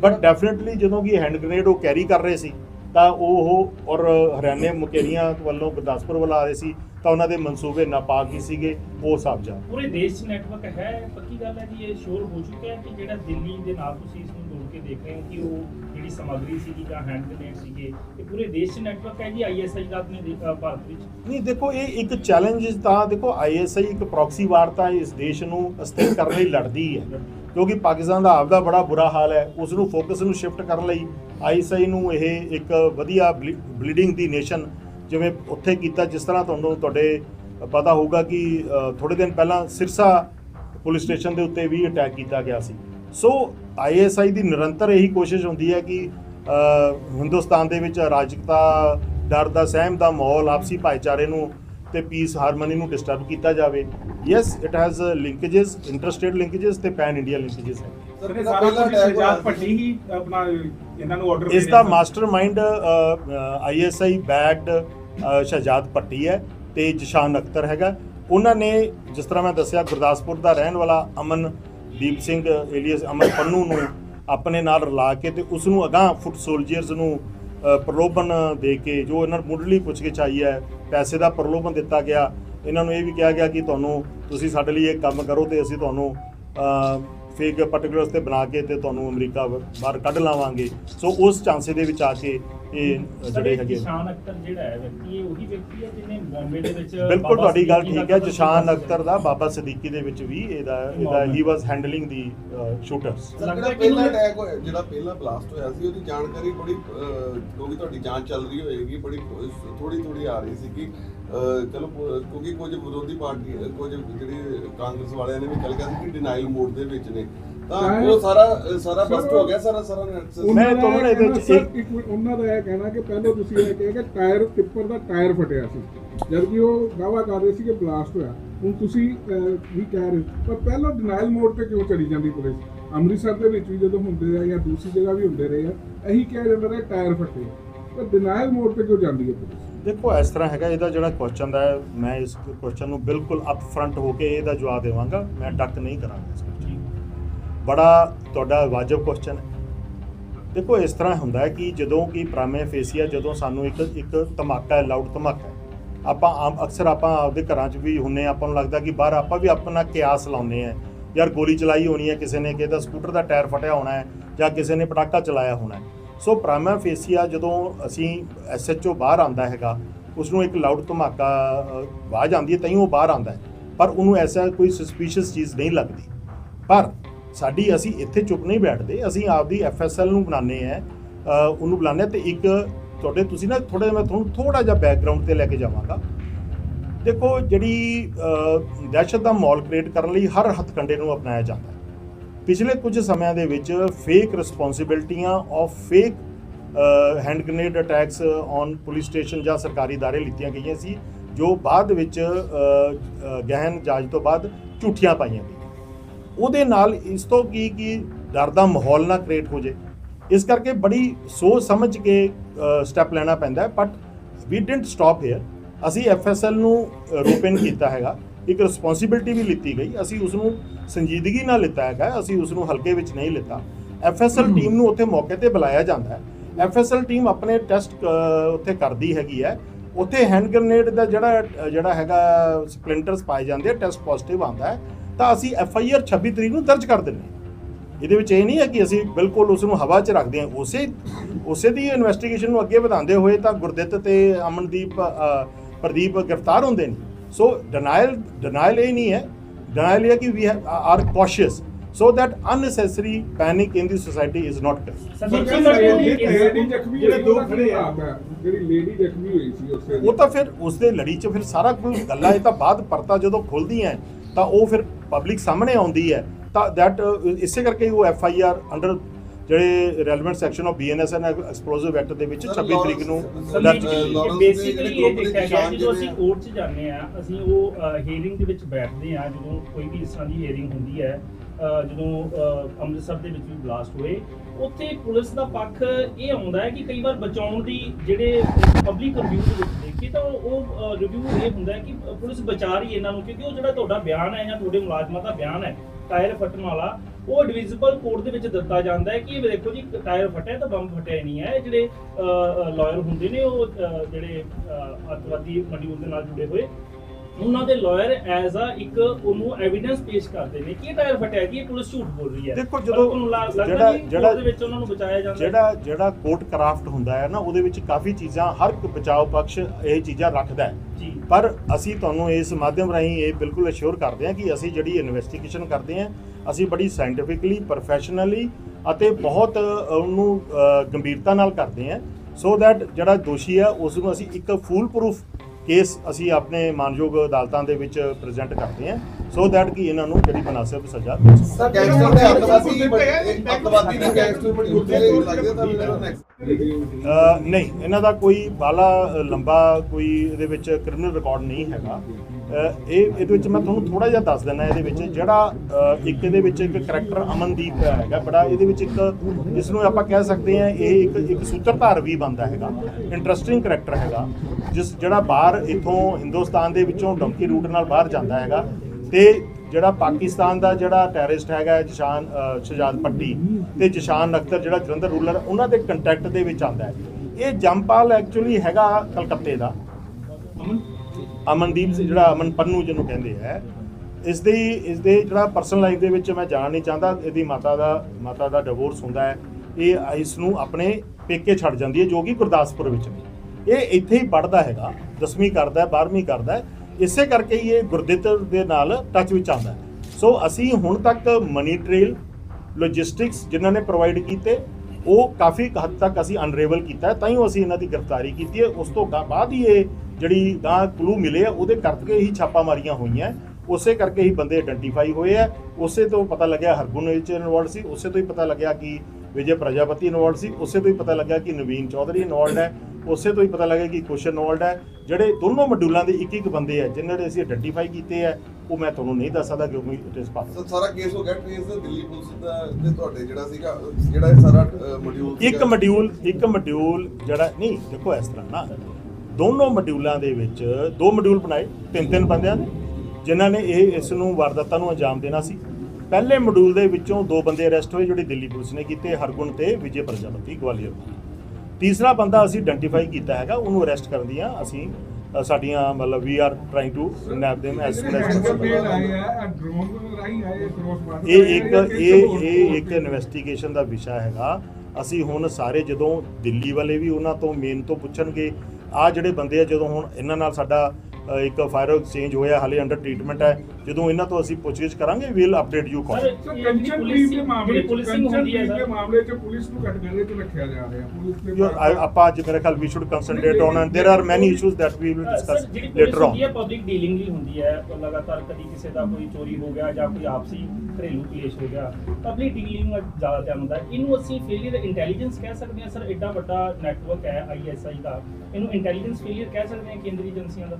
ਬਟ ਡੈਫੀਨਿਟਲੀ ਜਦੋਂ ਕਿ ਹੈਂਡ ਗ੍ਰਨੇਡ ਉਹ ਕੈਰੀ ਕਰ ਰਹੇ ਸੀ, ਤਾਂ ਉਹ ਔਰ ਹਰਿਆਣੇ ਮੁਕੇਰੀਆਂ ਵੱਲੋਂ ਗੁਰਦਾਸਪੁਰ ਵੱਲ ਆ ਰਹੇ ਸੀ, ਤਾਂ ਉਹਨਾਂ ਦੇ ਮਨਸੂਬੇ ਨਾਪਾਕ ਹੀ ਸੀਗੇ, ਉਹ ਸਭ ਜਾ। ਪੂਰੇ ਦੇਸ਼ 'ਚ ਨੈਟਵਰਕ ਹੈ। ਪੱਕੀ ਗੱਲ ਹੈ ਜੀ, ਇਹ ਸ਼ੋਰ ਹੋ ਚੁੱਕਿਆ ਹੈ ਕਿ ਜਿਹੜਾ ਦਿੱਲੀ ਦੇ ਨਾਲ ਤੁਸੀਂ ਇਸ ਨੂੰ ਜੋੜ ਕੇ ਦੇਖ ਰਹੇ ਹੋ ਕਿ ਉਹ ਜਿਹੜੀ ਸਮੱਗਰੀ ਸੀਗੀ ਜਾਂ ਹੈਂਡ ਗ੍ਰੇਨੇਡ ਸੀਗੇ, ਇਹ ਪੂਰੇ ਦੇਸ਼ 'ਚ ਨੈਟਵਰਕ ਹੈ ਜੀ ਆਈਐਸਆਈ ਦਾ ਆਪਣੇ ਭਾਰਤ ਵਿੱਚ? ਨਹੀਂ, ਦੇਖੋ, ਇਹ ਇੱਕ ਚੈਲੰਜ ਤਾਂ ਦੇਖੋ ਆਈਐਸਆਈ ਇੱਕ ਪ੍ਰੋਕਸੀ ਵਾਰ ਤਾਂ ਇਸ ਦੇਸ਼ ਨੂੰ ਅਸਥਿਰ ਕਰਨ ਲਈ ਲੜਦੀ ਹੈ। ਕਿਉਂਕਿ ਪਾਕਿਸਤਾਨ ਦਾ ਆਪਦਾ ਬੜਾ ਬੁਰਾ ਹਾਲ ਹੈ। ਉਸ ਨੂੰ ਫੋਕਸ ਨੂੰ ਸ਼ਿਫਟ ਕਰਨ ਲਈ ਆਈਐਸਆਈ ਨੂੰ ਇਹ ਇੱਕ ਵਧੀਆ ਬਲੀਡਿੰਗ ਦੀ ਨੇਸ਼ਨ ਜਿਵੇਂ ਉੱਥੇ ਕੀਤਾ, ਜਿਸ ਤਰ੍ਹਾਂ ਤੁਹਾਨੂੰ ਤੁਹਾਡੇ ਪਤਾ ਹੋਊਗਾ ਕਿ ਥੋੜੇ ਦਿਨ ਪਹਿਲਾਂ ਸਿਰਸਾ ਪੁਲਿਸ ਸਟੇਸ਼ਨ ਦੇ ਉੱਤੇ ਵੀ ਅਟੈਕ ਕੀਤਾ ਗਿਆ ਸੀ। ਸੋ ਆਈਐਸਆਈ ਦੀ ਨਿਰੰਤਰ ਇਹੀ ਕੋਸ਼ਿਸ਼ ਹੁੰਦੀ ਹੈ ਕਿ ਹਿੰਦੁਸਤਾਨ ਦੇ ਵਿੱਚ ਅਰਾਜਕਤਾ ਡਰ ਦਾ ਸਹਿਮ ਦਾ ਮਾਹੌਲ ਆਪਸੀ ਭਾਈਚਾਰੇ ਨੂੰ ਤੇ ਪੀਸ ਹਾਰਮਨੀ ਨੂੰ ਡਿਸਟਰਬ ਕੀਤਾ ਜਾਵੇ। Yes it has linkages interstate linkages ਤੇ ਪੈਨ ਇੰਡੀਆ ਲਿੰਕੇजेस ਹੈ। ਸਰ ਇਹ ਸਾਰਾ ਕੁਝ ਸ਼ਹਿਜਾਦ ਭੱਟੀ ਇਸ ਦਾ mastermind ISI backed Shahzad Bhatti ਹੈ ਤੇ ਜਸ਼ਾਨ ਅਖਤਰ ਹੈਗਾ। ਉਹਨਾਂ ਨੇ ਜਿਸ ਤਰ੍ਹਾਂ ਮੈਂ ਦੱਸਿਆ ਗੁਰਦਾਸਪੁਰ ਦਾ ਰਹਿਣ ਵਾਲਾ ਅਮਨ ਦੀਪ ਸਿੰਘ ਏਲੀਅਸ ਅਮਰ ਪੰਨੂ ਨੂੰ ਆਪਣੇ ਨਾਲ ਰਲਾ ਕੇ ਤੇ ਉਸ ਨੂੰ ਅਗਾਹ ਫੁੱਟ ਸੋਲਜਰਸ ਨੂੰ ਪ੍ਰਲੋਭਨ ਦੇ ਕੇ ਜੋ ਇਹਨਾਂ ਨੂੰ ਮੁੱਢਲੀ ਪੁੱਛਗਿੱਛ ਆਈ ਹੈ, ਪੈਸੇ ਦਾ ਪ੍ਰਲੋਭਨ ਦਿੱਤਾ ਗਿਆ। ਇਹਨਾਂ ਨੂੰ ਇਹ ਵੀ ਕਿਹਾ ਗਿਆ ਕਿ ਤੁਹਾਨੂੰ ਤੁਸੀਂ ਸਾਡੇ ਲਈ ਇਹ ਕੰਮ ਕਰੋ ਤੇ ਅਸੀਂ ਤੁਹਾਨੂੰ ਫੇਕ ਪਾਰਟੀਕੂਲਰਸ ਤੇ ਬਣਾ ਕੇ ਤੇ ਤੁਹਾਨੂੰ ਅਮਰੀਕਾ ਬਾਹਰ ਕੱਢ ਲਾਵਾਂਗੇ। ਸੋ ਉਸ ਚਾਂਸੇ ਦੇ ਵਿੱਚ ਆ ਕੇ ਇਹ ਜਿਹੜੇ ਹੈਗੇ ਜਸ਼ਾਨ ਅਖਤਰ ਜਿਹੜਾ ਹੈ ਵਿਅਕਤੀ ਇਹ ਉਹੀ ਵਿਅਕਤੀ ਹੈ ਜਿਹਨੇ ਬੰਬੇ ਦੇ ਵਿੱਚ ਬਿਲਕੁਲ ਤੁਹਾਡੀ ਗੱਲ ਠੀਕ ਹੈ ਜਸ਼ਾਨ ਕੀਤਾ ਅਖਤਰ ਦਾ ਬਾਬਾ ਸਦੀਕੀ ਦੇ ਵਿੱਚ ਵੀ ਇਹਦਾ ਇਹਦਾ ਹੀ ਵਾਸ ਹੈਂਡਲਿੰਗ ਦੀ ਸ਼ੂਟਰਸ ਲੱਗਦਾ ਪਹਿਲਾ ਅਟੈਕ ਹੋਇਆ ਜਿਹੜਾ ਪਹਿਲਾ ਬਲਾਸਟ ਹੋਇਆ ਸੀ ਉਹਦੀ ਜਾਣਕਾਰੀ ਬੜੀ ਅਹ, ਕਿਉਂਕਿ ਤੁਹਾਡੀ ਜਾਂਚ ਚੱਲ ਰਹੀ ਹੋਏਗੀ ਬੜੀ ਥੋੜੀ ਥੋੜੀ ਆ ਰਹੀ ਸੀ ਕਿ ਚਲੋ ਕਿਉਂਕਿ ਕੁਝ ਵਿਰੋਧੀ ਪਾਰਟੀ ਕੁਝ ਜਿਹੜੇ ਕਾਂਗਰਸ ਵਾਲਿਆਂ ਨੇ ਵੀ ਕਿਹਾ ਸੀ ਕਿ ਡਿਨਾਈਲ ਮੋਡ ਦੇ ਵਿੱਚ ਨੇ। ਤਾਂ ਚਾਹੇ- ਉਹ ਸਾਰਾ ਅਹ, ਸਾਰਾ ਸਰ, ਬਸਟ ਹੋ ਗਿਆ ਸਾਰਾ ਸਾਰਾ net- ਮੈਂ ਉਹਨਾਂ ਦਾ ਤੁਹਾਨੂੰ ਇਹ ਇਹਦੇ ਕਹਿਣਾ ਵਿੱਚ ਸਰ, ਇੱਕ- ਇੱਕ ਮਿੰਟ, ਉਹਨਾਂ ਦਾ ਇਹ ਕਹਿਣਾ ਕਿ ਪਹਿਲਾਂ ਤੁਸੀਂ ਇਹ ਕਿਹਾ ਕਿ ਟਾਇਰ ਟਿੱਪਰ ਦਾ ਟਾਇਰ ਫਟਿਆ ਸੀ। ਜਦ ਕਿ ਉਹ ਦਾਵਾ ਕਰ ਰਹੇ ਸੀ ਕਿ ਬਲਾਸਟ ਹੋਇਆ। ਹੁਣ ਤੁਸੀਂ ਅਹ, ਵੀ ਕਹਿ ਰਹੇ ਹੋ। ਪਰ ਪਹਿਲਾਂ ਡਿਨਾਈਲ ਮੋਡ ਤੇ ਕਿਉਂ ਚਲੀ ਜਾਂਦੀ ਪੁਲਿਸ? ਅੰਮ੍ਰਿਤਸਰ ਦੇ ਵਿੱਚ ਵੀ ਜਦੋਂ ਹੁੰਦੇ ਆ ਜਾਂ ਦੂਸਰੀ ਜਗ੍ਹਾ ਵੀ ਹੁੰਦੇ ਰਹੇ ਆ ਇਹੀ ਕਿਹਾ ਜਾਂਦਾ ਰਿਹਾ ਟਾਇਰ ਫਟੇ। ਪਰ ਡਿਨਾਈਲ ਮੋਡ ਤੇ ਕਿਉਂ ਜਾਂਦੀ ਹੈ ਪੁਲਿਸ? ਦੇਖੋ ਇਸ ਤਰ੍ਹਾਂ ਹੈਗਾ ਇਹਦਾ ਜਿਹੜਾ ਕੁਐਸਚਨ ਦਾ ਹੈ, ਮੈਂ ਇਸ ਕੁਐਸਚਨ ਨੂੰ ਬਿਲਕੁਲ ਅਪ ਫਰੰਟ ਹੋ ਕੇ ਇਹਦਾ ਜਵਾਬ ਦੇਵਾਂਗਾ। ਮੈਂ ਡੱਕ ਨਹੀਂ ਕਰਾਂਗਾ ਇਸ ਵਿੱਚ ਬੜਾ ਤੁਹਾਡਾ ਵਾਜਬ ਕੁਐਸਚਨ ਹੈ। ਦੇਖੋ ਇਸ ਤਰ੍ਹਾਂ ਹੁੰਦਾ ਕਿ ਜਦੋਂ ਕਿ ਪ੍ਰਾਮੇ ਫੇਸੀਆ ਜਦੋਂ ਸਾਨੂੰ ਇੱਕ ਇੱਕ ਧਮਾਕਾ ਹੈ ਲਾਊਡ ਧਮਾਕਾ ਆਪਾਂ ਆਮ ਅਕਸਰ ਆਪਾਂ ਆਪਦੇ ਘਰਾਂ 'ਚ ਵੀ ਹੁੰਨੇ ਆਪਾਂ ਨੂੰ ਲੱਗਦਾ ਕਿ ਬਾਹਰ ਆਪਾਂ ਵੀ ਆਪਣਾ ਕਿਆਸ ਲਾਉਂਦੇ ਆ ਯਾਰ ਗੋਲੀ ਚਲਾਈ ਹੋਣੀ ਹੈ ਕਿਸੇ ਨੇ ਕਿਹਦਾ ਸਕੂਟਰ ਦਾ ਟਾਇਰ ਫਟਿਆ ਹੋਣਾ ਹੈ ਜਾਂ ਕਿਸੇ ਨੇ ਪਟਾਕਾ ਚਲਾਇਆ ਹੋਣਾ ਹੈ। ਸੋ ਪ੍ਰਾਮਾ ਫੇਸੀਆ ਜਦੋਂ ਅਸੀਂ ਐਸਐਚਓ ਬਾਹਰ ਆਂਦਾ ਹੈਗਾ ਉਸ ਨੂੰ ਇੱਕ ਲਾਊਡ ਧਮਾਕਾ ਅ, ਆਵਾਜ਼ ਆਉਂਦੀ ਹੈ ਤਾਂ ਹੀ ਉਹ ਬਾਹਰ ਆਂਦਾ ਹੈ। ਪਰ ਉਹਨੂੰ ਐਸਾ ਕੋਈ ਸਸਪੀਸ਼ੀਅਸ ਚੀਜ਼ ਨਹੀਂ ਲੱਗਦੀ। ਪਰ ਸਾਡੀ ਅਸੀਂ ਇੱਥੇ ਚੁੱਪ ਨਹੀਂ ਬੈਠਦੇ ਅਸੀਂ ਆਪਦੀ ਐਫਐਸਐਲ ਨੂੰ ਬਣਾਉਂਦੇ ਆ ਉਹਨੂੰ ਬਣਾਉਂਦੇ ਹਾਂ ਤੇ ਇੱਕ ਤੁਹਾਡੇ ਤੁਸੀਂ ਨਾ ਥੋੜਾ ਜਿਹਾ ਮੈਂ ਤੁਹਾਨੂੰ ਥੋੜਾ ਜਿਹਾ ਬੈਕਗ੍ਰਾਉਂਡ ਤੇ ਲੈ ਕੇ ਜਾਵਾਂਗਾ। ਦੇਖੋ ਜਿਹੜੀ ਦਹਿਸ਼ਤ ਦਾ ਮਾਹੌਲ ਕ੍ਰੀਏਟ ਕਰਨ ਲਈ ਹਰ ਹੱਥਕੰਡੇ ਨੂੰ ਅਪਣਾਇਆ ਜਾਂਦਾ ਹੈ। ਪਿਛਲੇ ਕੁਝ ਸਮਿਆਂ ਦੇ ਵਿੱਚ fake ਰਿਸਪੌਂਸਿਬਿਲਟੀਆਂ of fake hand grenade attacks on police station ਜਾਂ ਸਰਕਾਰੀ ਦਾਰੇ ਲਿੱਤੀਆਂ ਗਈਆਂ ਸੀ ਜੋ ਬਾਅਦ ਵਿੱਚ ਅ, ਗਹਿਨ ਜਾਂਚ ਤੋਂ ਬਾਅਦ ਝੂਠੀਆਂ ਪਾਈਆਂ ਗਈਆਂ। ਉਹਦੇ ਨਾਲ ਇਸ ਤੋਂ ਕੀ ਕੀ ਡਰ ਦਾ ਮਾਹੌਲ ਨਾ ਕ੍ਰੀਏਟ ਹੋ ਜੇ। ਇਸ ਕਰਕੇ ਬੜੀ ਸੋਚ ਸਮਝ ਕੇ ਸਟੈਪ ਲੈਣਾ ਪੈਂਦਾ but we didn't stop here ਅਸੀਂ ਐਫਐਸਐਲ ਨੂੰ ਰੋਪਨ ਕੀਤਾ ਹੈਗਾ। ਇੱਕ ਰਿਸਪੌਂਸਿਬਿਲਟੀ ਵੀ ਲਿੱਤੀ ਗਈ। ਅਸੀਂ ਉਸ ਨੂੰ ਸੰਜੀਦਗੀ ਨਾਲ ਲਿੱਤਾ ਹੈਗਾ। ਅਸੀਂ ਉਸ ਨੂੰ ਹਲਕੇ ਵਿੱਚ ਨਹੀਂ ਲਿੱਤਾ। ਐਫਐਸਐਲ ਟੀਮ ਨੂੰ ਉੱਥੇ ਮੌਕੇ ਤੇ ਬੁਲਾਇਆ ਜਾਂਦਾ ਹੈ। ਐਫਐਸਐਲ ਟੀਮ ਆਪਣੇ ਟੈਸਟ ਉੱਥੇ ਕਰਦੀ ਹੈਗੀ ਹੈ। ਉੱਥੇ ਹੈਂਡ ਗ੍ਰੇਨੇਡ ਦਾ ਜਿਹੜਾ ਜਿਹੜਾ ਹੈਗਾ ਸਪਲਿੰਟਰਸ ਪਾਏ ਜਾਂਦੇ ਆ ਟੈਸਟ ਪੋਜ਼ਿਟਿਵ ਆਉਂਦਾ ਹੈ। ਤਾਂ ਅਸੀਂ ਐਫ ਆਈ ਆਰ 26 ਤਰੀਕ ਨੂੰ ਦਰਜ ਕਰ ਦਿੰਦੇ ਹਾਂ। ਇਹਦੇ ਵਿੱਚ ਇਹ ਨਹੀਂ ਹੈ ਕਿ ਅਸੀਂ ਬਿਲਕੁਲ ਉਸ ਨੂੰ ਹਵਾ 'ਚ ਰੱਖਦੇ ਹਾਂ। ਉਸੇ ਉਸੇ ਦੀ ਇਨਵੈਸਟੀਗੇਸ਼ਨ ਨੂੰ ਅੱਗੇ ਵਧਾਉਂਦੇ ਹੋਏ ਤਾਂ ਗੁਰਦਿੱਤ ਤੇ ਅਮਨਦੀਪ ਪ੍ਰਦੀਪ ਗ੍ਰਿਫਤਾਰ ਹੁੰਦੇ ਨੇ। ਸੋ ਡਿਨਾਈਲ ਡਿਨਾਈਲ ਇਹ ਨਹੀਂ ਹੈ। ਡਿਨਾਈਲ ਇਹ ਹੈ ਕਿ we are cautious so that unnecessary? ਜਿਹੜੀ ਲੇਡੀ ਜ਼ਖਮੀ ਹੋਈ ਸੀ ਉਸੇ ਉਹ ਤਾਂ ਫਿਰ ਉਸ ਦੇ ਲੜੀ 'ਚ ਫਿਰ ਸਾਰਾ ਕੁਝ ਗੱਲਾਂ ਇਹ ਤਾਂ ਬਾਅਦ ਪਰਤਾ ਜਦੋਂ ਖੁੱਲਦੀਆਂ ਤਾਂ ਉਹ ਫਿਰ ਪਬਲਿਕ ਸਾਹਮਣੇ ਆਉਂਦੀ ਹੈ ਤਾਂ ਦੈਟ ਇਸੇ ਕਰਕੇ ਉਹ ਐਫ ਆਈ ਆਰ ਅੰਡਰ ਜਿਹੜੇ relevant section of BNS and explosive act ਦੇ ਵਿੱਚ 26 ਤਰੀਕ ਨੂੰ ਦਰਜ ਕੀਤੀ ਦੇ ਬੇਸਿਕਲੀ ਜਿਹੜੇ ਇਹ ਦੇਖਿਆ ਗਿਆ ਜਦੋਂ ਅਸੀਂ ਕੋਰਟ 'ਚ ਜਾਂਦੇ ਆ ਅਸੀਂ ਉਹ ਹੀਅਰਿੰਗ ਦੇ ਵਿੱਚ ਬੈਠਦੇ ਆ ਜਦੋਂ ਕੋਈ ਵੀ ਇਸ ਤਰ੍ਹਾਂ ਦੀ ਹੀਅਰਿੰਗ ਹੁੰਦੀ ਹੈ ਜਦੋਂ ਅੰਮ੍ਰਿਤਸਰ ਦੇ ਵਿੱਚ ਵੀ ਬਲਾਸਟ ਹੋਏ ਉੱਥੇ ਪੁਲਿਸ ਦਾ ਪੱਖ ਇਹ ਆਉਂਦਾ ਹੈ ਕਿ ਕਈ ਵਾਰ ਬਚਾਉਣ ਦੀ ਜਿਹੜੇ ਪਬਲਿਕ ਰਿਵਿਊ ਦੇ ਵਿੱਚ ਦੇਖੀ ਤਾਂ ਉਹ ਰਿਵਿਊ ਇਹ ਹੁੰਦਾ ਕਿ ਪੁਲਿਸ ਬਚਾ ਰਹੀ ਇਹਨਾਂ ਨੂੰ ਕਿਉਂਕਿ ਉਹ ਜਿਹੜਾ ਤੁਹਾਡਾ ਬਿਆਨ ਹੈ ਜਾਂ ਤੁਹਾਡੇ ਮੁਲਾਜ਼ਮਾਂ ਦਾ ਬਿਆਨ ਹੈ ਟਾਇਰ ਫਟਣ ਵਾਲਾ ਉਹ ਡਿਵੀਜ਼ਬਲ ਕੋਰਟ ਦੇ ਵਿੱਚ ਦਿੱਤਾ ਜਾਂਦਾ ਹੈ ਕਿ ਇਹ ਵੇਖੋ ਜੀ ਟਾਇਰ ਫਟਿਆ ਤਾਂ ਬੰਬ ਫਟਿਆ ਨਹੀਂ ਹੈ ਜਿਹੜੇ ਲਾਇਰ ਹੁੰਦੇ ਨੇ ਉਹ ਜਿਹੜੇ ਅ, ਅੱਤਵਾਦੀ ਦੇ ਨਾਲ ਜੁੜੇ ਹੋਏ ਉਹਨਾਂ ਦੇ ਲਾਇਰ ਐਜ਼ ਆ ਇੱਕ ਉਹਨੂੰ ਐਵੀਡੈਂਸ ਪੇਸ਼ ਕਰਦੇ ਨੇ ਕਿ ਇਹ ਟਾਇਰ ਫਟਿਆ ਕਿ ਇਹ ਪੁਲਿਸ ਝੂਠ ਬੋਲ ਰਹੀ ਹੈ। ਦੇਖੋ, ਜਦੋਂ ਜਿਹੜਾ- ਜਿਹੜਾ- ਦੇ ਵਿੱਚ ਉਹਨਾਂ ਨੂੰ ਬਚਾਇਆ ਜਾਂਦਾ। ਜਿਹੜਾ ਜਿਹੜਾ ਕੋਰਟ ਕਰਾਫਟ ਹੁੰਦਾ ਹੈ ਨਾ ਉਹਦੇ ਵਿੱਚ ਕਾਫੀ ਚੀਜ਼ਾਂ ਹਰ ਇੱਕ ਬਚਾਓ ਪਕਸ਼ ਇਹ ਚੀਜ਼ਾਂ ਰੱਖਦਾ ਹੈ। ਪਰ ਅਸੀਂ ਤੁਹਾਨੂੰ ਇਸ ਮਾਧਿਅਮ ਰਾਹੀਂ ਇਹ ਬਿਲਕੁਲ ਅਸ਼ੋਰ ਕਰਦੇ ਹਾਂ ਕਿ ਅਸੀਂ ਜਿਹੜੀ ਇਨਵੈਸਟੀਗੇਸ਼ਨ ਕਰਦੇ ਹਾਂ ਅਸੀਂ ਬੜੀ ਸਾਇੰਟੀਫਿਕਲੀ ਪ੍ਰੋਫੈਸ਼ਨਲੀ ਅਤੇ ਬਹੁਤ ਉਹਨੂੰ ਗੰਭੀਰਤਾ ਨਾਲ ਕਰਦੇ ਹਾਂ। ਸੋ ਦੈਟ ਜਿਹੜਾ ਦੋਸ਼ੀ ਹੈ ਉਸ ਨੂੰ ਅਸੀਂ ਇੱਕ ਫੂਲ ਪ੍ਰੂਫ ਕੇਸ ਅਸੀਂ ਆਪਣੇ ਮਾਨਯੋਗ ਅਦਾਲਤਾਂ ਦੇ ਵਿੱਚ ਪ੍ਰੈਜ਼ੈਂਟ ਕਰਦੇ ਹਾਂ। ਸੋ ਦੈਟ ਕਿ ਇਹਨਾਂ ਨੂੰ ਜਿਹੜੀ ਮناسب ਸਜ਼ਾ ਨਹੀਂ ਇਹਨਾਂ ਦਾ ਕੋਈ ਬਾਲਾ ਲੰਬਾ ਕੋਈ ਇਹਦੇ ਵਿੱਚ ਕ੍ਰਿਮੀਨਲ ਰਿਕਾਰਡ ਨਹੀਂ ਹੈਗਾ। ਇਹ ਇਹਦੇ ਵਿੱਚ ਮੈਂ ਤੁਹਾਨੂੰ ਥੋੜਾ ਜਿਹਾ ਦੱਸ ਦਿੰਦਾ ਇਹਦੇ ਵਿੱਚ। ਜਿਹੜਾ ਇੱਕ ਇਹਦੇ ਵਿੱਚ ਇੱਕ ਕਰੈਕਟਰ ਅਮਨਦੀਪ ਹੈਗਾ ਬੜਾ ਇਹਦੇ ਵਿੱਚ ਇੱਕ ਜਿਸ ਨੂੰ ਆਪਾਂ ਕਹਿ ਸਕਦੇ ਹਾਂ ਇਹ ਇੱਕ ਇੱਕ ਸੂਤਰਧਾਰ ਵੀ ਬਣਦਾ ਹੈਗਾ। ਇੰਟਰਸਟਿੰਗ ਕਰੈਕਟਰ ਹੈਗਾ ਜਿਸ ਜਿਹੜਾ ਬਾਹਰ ਇਥੋਂ ਹਿੰਦੁਸਤਾਨ ਦੇ ਵਿੱਚੋਂ ਡੰਕੀ ਰੂਟ ਨਾਲ ਬਾਹਰ ਜਾਂਦਾ ਹੈਗਾ ਤੇ ਜਿਹੜਾ ਪਾਕਿਸਤਾਨ ਦਾ ਜਿਹੜਾ ਟੈਰਰਿਸਟ ਹੈਗਾ ਜਸ਼ਾਨ ਅ, ਸ਼ਹਜ਼ਾਦ ਪੱਟੀ ਤੇ ਜਸ਼ਾਨ ਅਖਤਰ ਜਿਹੜਾ ਜਲੰਧਰ ਰੂਲਰ ਉਹਨਾਂ ਦੇ ਕੰਟੈਕਟ ਦੇ ਵਿੱਚ ਆਂਦਾ ਹੈ। ਇਹ ਜੰਪਾਲ ਐਕਚੁਅਲੀ ਹੈਗਾ ਕਲਕੱਤੇ ਦਾ। ਅਮਨਦੀਪ ਸਿੰਘ ਜਿਹੜਾ ਅਮਨ ਪੰਨੂ ਜਿਹਨੂੰ ਕਹਿੰਦੇ ਹੈ ਇਸ ਦੀ ਇਸ ਦੇ ਜਿਹੜਾ ਪਰਸਨਲ ਲਾਈਫ ਦੇ ਵਿੱਚ ਮੈਂ ਜਾਣ ਨਹੀਂ ਚਾਹੁੰਦਾ, ਇਹਦੀ ਮਾਤਾ ਦਾ ਮਾਤਾ ਦਾ ਡਿਵੋਰਸ ਹੁੰਦਾ ਹੈ, ਇਹ ਇਸ ਨੂੰ ਆਪਣੇ ਪੇਕੇ ਛੱਡ ਜਾਂਦੀ ਹੈ, ਜੋ ਕਿ ਗੁਰਦਾਸਪੁਰ ਵਿੱਚ ਨੇ। ਇਹ ਇੱਥੇ ਹੀ ਪੜਦਾ ਹੈਗਾ 10ਵੀਂ ਕਰਦਾ ਹੈ 12ਵੀਂ ਕਰਦਾ ਹੈ, ਇਸੇ ਕਰਕੇ ਹੀ ਇਹ ਗੁਰਦਿੱਤ ਦੇ ਨਾਲ ਟੱਚ ਵਿੱਚ ਆਉਂਦਾ ਸੋ ਅਸੀਂ ਹੁਣ ਤੱਕ ਮਨੀ ਟ੍ਰੇਲ ਲੌਜਿਸਟਿਕਸ ਜਿਨ੍ਹਾਂ ਨੇ ਪ੍ਰੋਵਾਈਡ ਕੀਤੇ, ਉਹ ਕਾਫੀ ਹੱਦ ਤੱਕ ਅਸੀਂ ਅਨਰੇਵਲ ਕੀਤਾ ਤਾਂ ਹੀ ਅਸੀਂ ਇਹਨਾਂ ਦੀ ਗ੍ਰਿਫਤਾਰੀ ਕੀਤੀ ਹੈ, ਉਸ ਤੋਂ ਬਾਅਦ ਹੀ ਇਹ ਜਿਹੜੀ ਗਾਂ ਕਲੂ ਮਿਲੇ ਆ ਉਹਦੇ ਕਰਕੇ ਹੀ ਛਾਪਾ ਮਾਰੀਆਂ ਹੋਈਆਂ। ਉਸੇ ਕਰਕੇ ਹੀ ਬੰਦੇ ਆਇਡੈਂਟੀਫਾਈ ਹੋਏ ਆ। ਉਸੇ ਤੋਂ ਪਤਾ ਲੱਗਿਆ ਹਰਗੁਣ ਵਿੱਚ ਇਨਵੋਲਡ ਸੀ। ਉਸੇ ਤੋਂ ਹੀ ਪਤਾ ਲੱਗਿਆ ਕਿ ਵਿਜੇ ਪ੍ਰਜਾਪਤੀ ਇਨਵੋਲਡ ਸੀ। ਉਸੇ ਤੋਂ ਹੀ ਪਤਾ ਲੱਗਿਆ ਕਿ ਨਵੀਨ ਚੌਧਰੀ ਇਨਵੋਲਡ ਹੈ। ਉਸੇ ਤੋਂ ਹੀ ਪਤਾ ਲੱਗਿਆ ਕਿ ਕੁਸ਼ਨ ਇਨਵੋਲਡ ਹੈ। ਜਿਹੜੇ ਦੋਨੋਂ ਮੋਡਿਊਲਾਂ ਦੇ ਇੱਕ ਇੱਕ ਬੰਦੇ ਆ ਜਿਨ੍ਹਾਂ ਦੇ ਅਸੀਂ ਆਇਡੈਂਟੀਫਾਈ ਕੀਤੇ ਆ ਉਹ ਮੈਂ ਤੁਹਾਨੂੰ ਨਹੀਂ ਦੱਸ ਸਕਦਾ ਕਿਉਂਕਿ it is part sir case ਹੋ ਗਿਆ ਟ੍ਰੇਸ ਦਿੱਲੀ ਪੁਲਿਸ ਦਾ ਤੇ ਤੁਹਾਡੇ ਜਿਹੜਾ ਸੀਗਾ ਜਿਹੜਾ ਇਹ ਸਾਰਾ ਮੋਡਿਊਲ ਇੱਕ ਮੋਡਿਊਲ ਇੱਕ ਮੋਡਿਊਲ ਜਿਹੜਾ ਨਹੀਂ ਦੇਖੋ ਇਸ ਤਰ੍ਹਾਂ ਨਾ ਦੋਨੋਂ ਮੋਡਿਊਲਾਂ ਦੇ ਵਿੱਚ ਦੋ ਮੋਡਿਊਲ ਬਣਾਏ, ਤਿੰਨ ਤਿੰਨ ਬੰਦਿਆਂ ਦੇ, ਜਿਨ੍ਹਾਂ ਨੇ ਇਹ ਇਸ ਨੂੰ ਵਾਰਦਾਤਾਂ ਨੂੰ ਅੰਜਾਮ ਦੇਣਾ ਸੀ। ਪਹਿਲੇ ਮੋਡਿਊਲ ਦੇ ਵਿੱਚੋਂ ਦੋ ਬੰਦੇ ਅਰੈਸਟ ਹੋਏ, ਜਿਹੜੇ ਦਿੱਲੀ ਪੁਲਿਸ ਨੇ ਕੀਤੇ, ਹਰਗੁਣ ਤੇ ਵਿਜੇ ਪ੍ਰਜਾਪਤੀ ਗਵਾਲੀਅਰ ਤੀਸਰਾ ਬੰਦਾ ਅਸੀਂ ਆਇਡੈਂਟੀਫਾਈ ਕੀਤਾ ਹੈਗਾ, ਉਹਨੂੰ ਅਰੈਸਟ ਕਰਨ ਦੀਆਂ ਅਸੀਂ ਸਾਡੀਆਂ ਮਤਲਬ we are trying to nab them as soon as ਜਿਹੜੇ ਇਹ ਇੱਕ, ਇਹ ਇਹ ਇੱਕ ਇਨਵੈਸਟੀਗੇਸ਼ਨ ਦਾ ਵਿਸ਼ਾ ਹੈਗਾ। ਅਸੀਂ ਹੁਣ ਸਾਰੇ ਜਦੋਂ ਦਿੱਲੀ ਵਾਲੇ ਵੀ ਉਹਨਾਂ ਤੋਂ ਮੇਨ ਤੋਂ ਪੁੱਛਣਗੇ ਆ ਜਿਹੜੇ ਬੰਦੇ ਆ ਜਦੋਂ ਹੁਣ ਇਹਨਾਂ ਨਾਲ ਸਾਡਾ ਅ, ਇੱਕ ਫਾਇਰ ਐਕਸਚੇਂਜ ਹੋਇਆ ਹਾਲੇ ਅੰਡਰ ਟ੍ਰੀਟਮੈਂਟ ਹੈ ਜਦੋਂ ਇਹਨਾਂ ਤੋਂ ਅਸੀਂ ਪੁੱਛਗਿੱਛ ਕਰਾਂਗੇ we'll update you call sir sir ਇਹ ਜਿਹੜੀ ਕੰਚਨ ਟੀਮ ਦੇ ਪੁਲਿਸਿੰਗ ਮਾਮਲੇ ਜਿਹੜੀ ਚ ਪੁਲਿਸਿੰਗ ਕੰਚਨ ਹੁੰਦੀ ਹੈ ਟੀਮ ਦੇ ਸਰ ਮਾਮਲੇ ਚ ਪੁਲਿਸ ਨੂੰ ਕਟਗਰੇ ਚ ਰੱਖਿਆ ਜਾ ਰਿਹਾ ਪੁਲਿਸ ਦੇ ਬਾਰੇ- ਆਪਾਂ ਅੱਜ ਮੇਰੇ ਖਿਆਲ we should concentrate on and there are many issues that we will sir discuss ਜਿਹੜੀ ਪੁਲਿਸ later ਹੁੰਦੀ ਹੈ on ਪਬਲਿਕ ਡੀਲਿੰਗ ਲਈ ਹੁੰਦੀ ਹੈ ਉਹ ਲਗਾਤਾਰ ਕਦੀ ਕਿਸੇ ਦਾ ਕੋਈ ਚੋਰੀ ਹੋ ਗਿਆ ਜਾਂ ਕੋਈ ਆਪਸੀ ਘਰੇਲੂ ਕਲੇਸ਼ ਹੋ ਗਿਆ ਪਬਲਿਕ ਡੀਲਿੰਗ ਜ਼ਿਆਦਾ ਧਿਆਨ ਹੁੰਦਾ। ਇਹਨੂੰ ਅਸੀਂ ਫੇਲਿਅਰ ਇੰਟੈਲੀਜੈਂਸ ਕਹਿ ਸਕਦੇ ਹਾਂ ਸਰ ਐਡਾ ਵੱਡਾ ਨੈਟਵਰਕ ਹੈ ਆਈਐਸਆਈ ਦਾ। ਇਹਨੂੰ ਇੰਟੈਲੀਜੈਂਸ ਫੇਲਿਅਰ ਕਹਿ ਸਕਦੇ ਹਾਂ ਕੇਂਦਰੀ ਏਜੰਸੀਆਂ ਦਾ?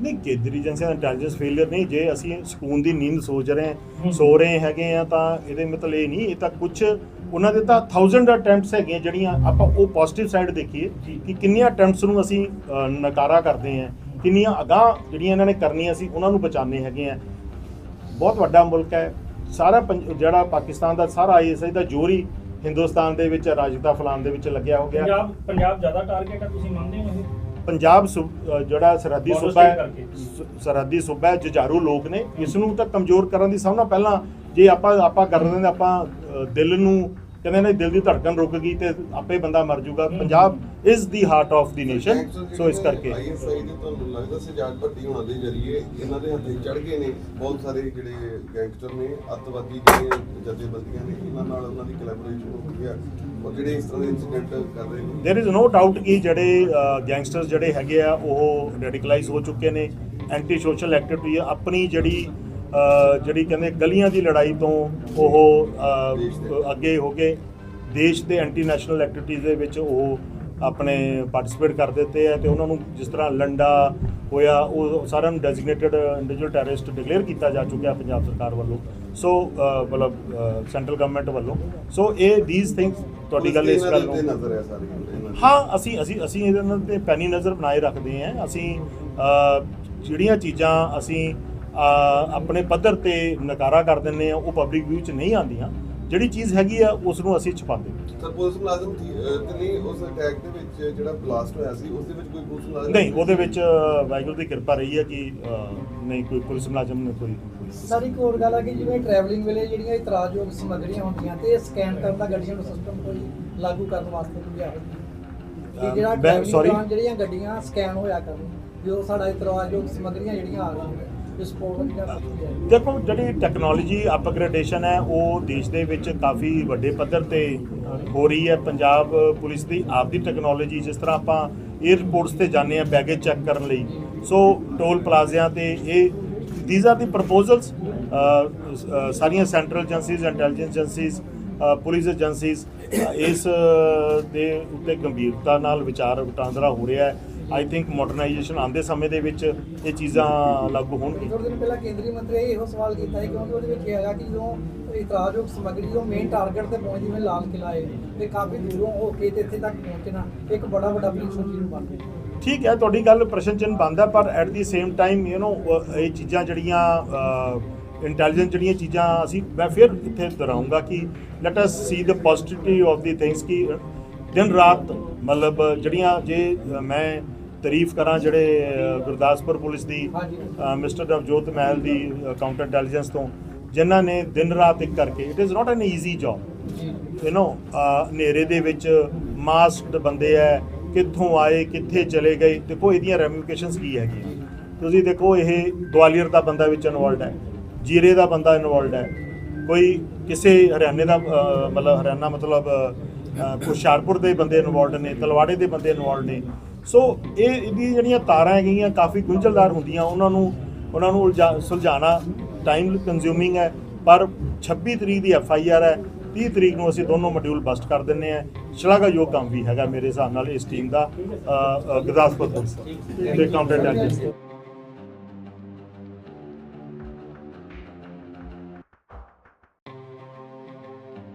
ਨਹੀਂ ਕੇਂਦਰੀ ਏਜੰਸੀਆਂ ਦਾ ਇੰਟੈਲੀਜੈਂਸ ਫੇਲਿਅਰ ਨਹੀਂ। ਜੇ ਅਸੀਂ ਸਕੂਨ ਦੀ ਨੀਂਦ ਸੋਚ ਰਹੇ। ਸੋ ਰਹੇ ਹੈਗੇ ਆ ਤਾਂ ਇਹਦੇ ਮਤਲਬ ਇਹ ਨਹੀਂ ਇਹ ਤਾਂ ਕੁਝ ਉਹਨਾਂ ਦੇ ਤਾਂ 1000 ਅਟੈਂਪਟਸ ਹੈਗੀਆਂ ਜਿਹੜੀਆਂ ਆਪਾਂ ਉਹ ਪੋਜ਼ਿਟਿਵ ਸਾਈਡ ਦੇਖੀਏ ਕਿ ਕਿੰਨੀਆਂ ਅਟੈਂਪਟਸ ਨੂੰ ਅਸੀਂ ਨਕਾਰਾ ਕਰਦੇ ਹਾਂ ਕਿੰਨੀਆਂ ਅਗਾਹ ਜਿਹੜੀਆਂ ਇਹਨਾਂ ਨੇ ਕਰਨੀਆਂ ਸੀ ਉਹਨਾਂ ਨੂੰ ਬਚਾਉਂਦੇ ਹੈਗੇ ਆ ਬਹੁਤ ਵੱਡਾ ਮੁਲਕ ਹੈ ਸਾਰਾ ਜਿਹੜਾ ਪਾਕਿਸਤਾਨ ਦਾ ਸਾਰਾ ਆਈਐਸਆਈ ਦਾ ਜ਼ੋਰ ਹਿੰਦੁਸਤਾਨ ਦੇ ਵਿੱਚ ਰਾਜਤਾ ਫਲਾਨ ਦੇ ਵਿੱਚ ਲੱਗਿਆ ਹੋ ਗਿਆ। ਪੰਜਾਬ ਪੰਜਾਬ ਜ਼ਿਆਦਾ ਟਾਰਗੇਟ ਹੈ ਤੁਸੀਂ ਮੰਨਦੇ ਹੋ ਇਹ? ਪੰਜਾਬ ਜਿਹੜਾ ਸਰਹੱਦੀ ਸੂਬਾ ਹੈ ਸਰਹੱਦੀ ਸੂਬਾ ਹੈ ਜੁਝਾਰੂ ਲੋਕ ਨੇ ਇਸ ਨੂੰ ਤਾਂ ਕਮਜ਼ੋਰ ਕਰਨ ਦੀ ਸਭ ਤੋਂ ਪਹਿਲਾਂ ਜੇ ਆਪਾਂ ਆਪਾਂ ਕਰ ਦਿੰਦੇ ਆਪਾਂ ਅ, ਦਿਲ ਨੂੰ ਕਹਿੰਦੇ ਨੇ ਦਿਲ ਦੀ ਧੜਕਨ ਰੁਕ ਗਈ ਤੇ ਆਪੇ ਬੰਦਾ ਮਰ ਜਾਊਗਾ। Punjab is the heart of the nation so ਇਸ ਕਰਕੇ। ਆਈਐਸਆਈ ਦੇ ਤੁਹਾਨੂੰ ਲੱਗਦਾ ਸਜਾਦ ਭੱਟੀ ਹੋਣਾ ਦੇ ਜਰੀਏ ਇਹਨਾਂ ਦੇ ਹੱਥੇ ਚੜ ਗਏ ਨੇ ਬਹੁਤ ਸਾਰੇ ਜਿਹੜੇ ਗੈਂਗਸਟਰ ਨੇ ਅੱਤਵਾਦੀ ਜਿਹੜੇ ਜਥੇਬੰਦੀਆਂ ਨੇ ਇਹਨਾਂ ਨਾਲ ਉਹਨਾਂ ਦੀ ਕੋਲੈਬੋਰੇਸ਼ਨ ਹੋ ਗਈ ਹੈ ਔਰ ਜਿਹੜੇ ਇਸ ਤਰ੍ਹਾਂ ਦੇ ਇਨਸੀਡੈਂਟ ਕਰ ਰਹੇ ਨੇ। ਦੇਰ ਇਜ਼ ਨੋ ਡਾਊਟ ਕਿ ਜਿਹੜੇ ਗੈਂਗਸਟਰਸ ਜਿਹੜੇ ਹੈਗੇ ਆ ਉਹ ਰੈਡੀਕਲਾਈਜ਼ ਹੋ ਚੁੱਕੇ ਨੇ ਐਂਟੀ ਸੋਸ਼ਲ ਐਕਟੀਵਿਟੀ ਆਪਣੀ ਜਿਹੜੀ ਜਿਹੜੀ ਕਹਿੰਦੇ ਗਲੀਆਂ ਦੀ ਲੜਾਈ ਤੋਂ ਉਹ ਅੱਗੇ ਹੋ ਕੇ ਦੇਸ਼ ਦੇ ਐਂਟੀ ਨੈਸ਼ਨਲ ਐਕਟੀਵਿਟੀਜ਼ ਦੇ ਵਿੱਚ ਉਹ ਆਪਣੇ ਪਾਰਟਿਸਿਪੇਟ ਕਰ ਦਿੱਤੇ ਆ ਤੇ ਉਹਨਾਂ ਨੂੰ ਜਿਸ ਤਰ੍ਹਾਂ ਲੰਡਾ ਹੋਇਆ, ਉਹ ਸਾਰਿਆਂ ਨੂੰ ਡੈਜ਼ਿਗਨੇਟਿਡ ਇੰਡੀਵਿਜੂਅਲ ਟੈਰਰਿਸਟ ਡਿਕਲੇਅਰ ਕੀਤਾ ਜਾ ਚੁੱਕਿਆ ਪੰਜਾਬ ਸਰਕਾਰ ਵੱਲੋਂ। ਸੋ ਮਤਲਬ ਸੈਂਟਰਲ ਗਵਰਨਮੈਂਟ ਵੱਲੋਂ। ਸੋ ਇਹ ਥੀਸ ਥਿੰਗਸ ਤੁਹਾਡੀ ਗੱਲ ਇਸ ਗੱਲ ਨੂੰ ਹਾਂ, ਅਸੀਂ ਅਸੀਂ ਅਸੀਂ ਇਹਨਾਂ ਤੇ ਪੈਨੀ ਨਜ਼ਰ ਬਣਾਏ ਰੱਖਦੇ ਹਾਂ ਅਸੀਂ ਜਿਹੜੀਆਂ ਚੀਜ਼ਾਂ ਅਸੀਂ ਆਪਣੇ ਪੱਧਰ ਤੇ ਨਕਾਰਾ ਕਰ ਦਿੰਦੇ ਆ ਉਹ ਪਬਲਿਕ ਵਿਊ ਚ ਨਹੀਂ ਆਉਂਦੀਆਂ। ਜਿਹੜੀ ਚੀਜ਼ ਹੈਗੀ ਆ ਉਸ ਨੂੰ ਅਸੀਂ ਛੁਪਾਉਂਦੇ ਹਾਂ। ਸਰ ਪੁਲਿਸ ਮੁਲਾਜ਼ਮ ਤੇ ਨਹੀਂ ਉਸ ਅਟੈਕ ਦੇ ਵਿੱਚ ਜਿਹੜਾ ਬਲਾਸਟ ਹੋਇਆ ਸੀ ਉਸ ਦੇ ਵਿੱਚ ਕੋਈ ਪੁਲਿਸ ਮੁਲਾਜ਼ਮ ਨਹੀਂ ਉਹਦੇ ਵਿੱਚ ਵਾਹਿਗੁਰੂ ਦੀ ਕਿਰਪਾ ਰਹੀ ਹੈ ਕਿ ਨਹੀਂ ਕੋਈ ਪੁਲਿਸ ਮੁਲਾਜ਼ਮ ਨੇ ਕੋਈ ਸਰ ਇੱਕ ਹੋਰ ਗੱਲ ਆ ਕਿ ਜਿਵੇਂ ਟਰੈਵਲਿੰਗ ਵੇਲੇ ਜਿਹੜੀਆਂ ਇਤਰਾਜ਼ਯੋਗ ਸਮੱਗਰੀਆਂ ਹੁੰਦੀਆਂ ਤੇ ਇਹ ਸਕੈਨ ਕਰਨ ਦਾ ਗੱਡੀਆਂ ਨੂੰ ਸਿਸਟਮ ਕੋਈ ਲਾਗੂ ਕਰਨ ਵਾਸਤੇ ਕੋਈ ਆ ਕਿ ਅਮ, ਜਿਹੜਾ ਟਰੈਵਲਿੰਗ ਜਿਹੜੀਆਂ ਗੱਡੀਆਂ ਸਕੈਨ ਹੋਇਆ ਕਰਨ ਜੋ ਸਾਡਾ ਇਤਰਾਜ਼ਯੋਗ ਸਮੱਗਰੀਆਂ ਜਿਹੜੀਆਂ ਆ ਰਹੀਆਂ ਵਿਸਫੋਟ ਦੀਆਂ ਕੁਝ ਹੈ ਦੇਖੋ, ਜਿਹੜੀ ਟੈਕਨੋਲੋਜੀ ਅਪਗ੍ਰੇਡੇਸ਼ਨ ਹੈ, ਉਹ ਦੇਸ਼ ਦੇ ਵਿੱਚ ਕਾਫੀ ਵੱਡੇ ਪੱਧਰ ਤੇ ਹੋ ਰਹੀ ਹੈ। ਪੰਜਾਬ ਪੁਲਿਸ ਦੀ ਆਪਦੀ ਟੈਕਨੋਲੋਜੀ ਜਿਸ ਤਰ੍ਹਾਂ ਆਪਾਂ 에ਅਰਪੋਰਟਸ ਤੇ ਜਾਂਦੇ ਆ ਬੈਗੇਜ ਚੈੱਕ ਕਰਨ ਲਈ। ਸੋ ਟੋਲ ਪਲਾਜ਼ਿਆਂ ਤੇ ਇਹ ਥੀਸ ਆਰ ਦੀ ਪ੍ਰਪੋਜ਼ਲਸ ਸਾਰੀਆਂ central agencies intelligence agencies police agencies ਇਸ ਦੇ ਉੱਤੇ ਗੰਭੀਰਤਾ ਨਾਲ ਵਿਚਾਰ ਵਟਾਂਦਰਾ ਹੋ ਰਿਹਾ ਹੈ। ਆਈ ਥਿੰਕ ਮਾਡਰਨਾਈਜੇਸ਼ਨ ਆਉਂਦੇ ਸਮੇਂ ਦੇ ਵਿੱਚ ਇਹ ਚੀਜ਼ਾਂ ਲਾਗੂ ਹੋਣਗੀਆਂ। ਥੋੜੇ ਦਿਨ ਪਹਿਲਾਂ ਕੇਂਦਰੀ ਮੰਤਰੀ ਨੇ ਇਹੋ ਸਵਾਲ ਕੀਤਾ ਹੈ ਕਿਉਂਕਿ ਉਹਦੇ ਵਿੱਚ ਇਹ ਹੈਗਾ ਕਿ ਜਦੋਂ ਇਤਰਾਜ਼ਯੋਗ ਸਮੱਗਰੀ ਉਹ ਮੇਨ ਟਾਰਗੇਟ ਤੇ ਪਹੁੰਚ ਜਿਵੇਂ ਲਾਲ ਕਿਲਾ ਹੈ ਤੇ ਕਾਫੀ ਦੂਰੋਂ ਹੋ ਕੇ ਤੇ ਇੱਥੇ ਤੱਕ ਪਹੁੰਚਣਾ ਇੱਕ ਬੜਾ ਵੱਡਾ ਪ੍ਰੀਖਣ ਚੀਜ਼ ਬਣ ਗਿਆ ਠੀਕ ਹੈ ਤੁਹਾਡੀ ਗੱਲ ਪ੍ਰਸ਼ਨ ਚਿੰਨ੍ਹ ਬੰਦਾ ਪਰ at the same time you know ਇਹ ਚੀਜ਼ਾਂ ਜਿਹੜੀਆਂ ਇੰਟੈਲੀਜੈਂਟ ਜਿਹੜੀਆਂ ਚੀਜ਼ਾਂ ਅਸੀਂ ਮੈਂ ਫਿਰ ਇੱਥੇ ਦੁਹਰਾਉਂਗਾ ਕਿ let us see the positivity of the things ਕਿ ਦਿਨ ਰਾਤ ਮਤਲਬ ਜਿਹੜੀਆਂ ਜੇ ਮੈਂ ਤਾਰੀਫ ਕਰਾਂ ਜਿਹੜੇ ਗੁਰਦਾਸਪੁਰ ਪੁਲਿਸ ਦੀ ਮਿਸਟਰ ਨਵਜੋਤ ਮਹਿਲ ਦੀ ਕਾਊਂਟਰ ਇੰਟੈਲੀਜੈਂਸ ਤੋਂ, ਜਿਨ੍ਹਾਂ ਨੇ ਦਿਨ ਰਾਤ ਇੱਕ ਕਰਕੇ it is not an easy job ਜੀ ਯੂ نو ਹਨੇਰੇ ਦੇ ਵਿੱਚ ਮਾਸਕਡ ਬੰਦੇ ਐ, ਕਿੱਥੋਂ ਆਏ, ਕਿੱਥੇ ਚਲੇ ਗਏ, ਦੇਖੋ ਇਹਦੀਆਂ ਰੈਮਿਫਿਕੇਸ਼ਨਸ ਕੀ ਹੈਗੀਆਂ। ਤੁਸੀਂ ਦੇਖੋ ਇਹ ਗਵਾਲੀਅਰ ਦਾ ਬੰਦਾ ਵਿੱਚ ਇਨਵੋਲਡ ਹੈ ਜੀਰੇ ਦਾ ਬੰਦਾ ਇਨਵੋਲਡ ਹੈ ਕੋਈ ਕਿਸੇ ਹਰਿਆਣੇ ਦਾ ਮਤਲਬ ਹਰਿਆਣਾ ਮਤਲਬ ਹੁਸ਼ਿਆਰਪੁਰ ਦੇ ਬੰਦੇ ਇਨਵੋਲਡ ਨੇ, ਤਲਵਾੜੇ ਦੇ ਬੰਦੇ ਇਨਵੋਲਡ ਨੇ ਸੋ ਇਹ ਇਹਦੀ ਜਿਹੜੀਆਂ ਤਾਰਾਂ ਹੈਗੀਆਂ ਕਾਫੀ ਗੁੰਝਲਦਾਰ ਹੁੰਦੀਆਂ ਉਹਨਾਂ ਨੂੰ ਉਹਨਾਂ ਨੂੰ ਉਲਝਾ- ਸੁਲਝਾਉਣਾ ਟਾਈਮ ਕੰਜ਼ਿਊਮਿੰਗ ਹੈ। ਪਰ 26 ਤਰੀਕ ਦੀ ਐਫ ਆਈ ਆਰ ਹੈ 30 ਤਰੀਕ ਨੂੰ ਅਸੀਂ ਦੋਨੋਂ ਮੋਡਿਊਲ ਬਸਟ ਕਰ ਦਿੰਨੇ ਆ ਸ਼ਲਾਘਾਯੋਗ ਕੰਮ ਵੀ ਹੈਗਾ ਮੇਰੇ ਹਿਸਾਬ ਨਾਲ ਇਸ ਟੀਮ ਦਾ ਅ, ਅ, ਗੁਰਦਾਸਪੁਰ ਪੁਲਿਸ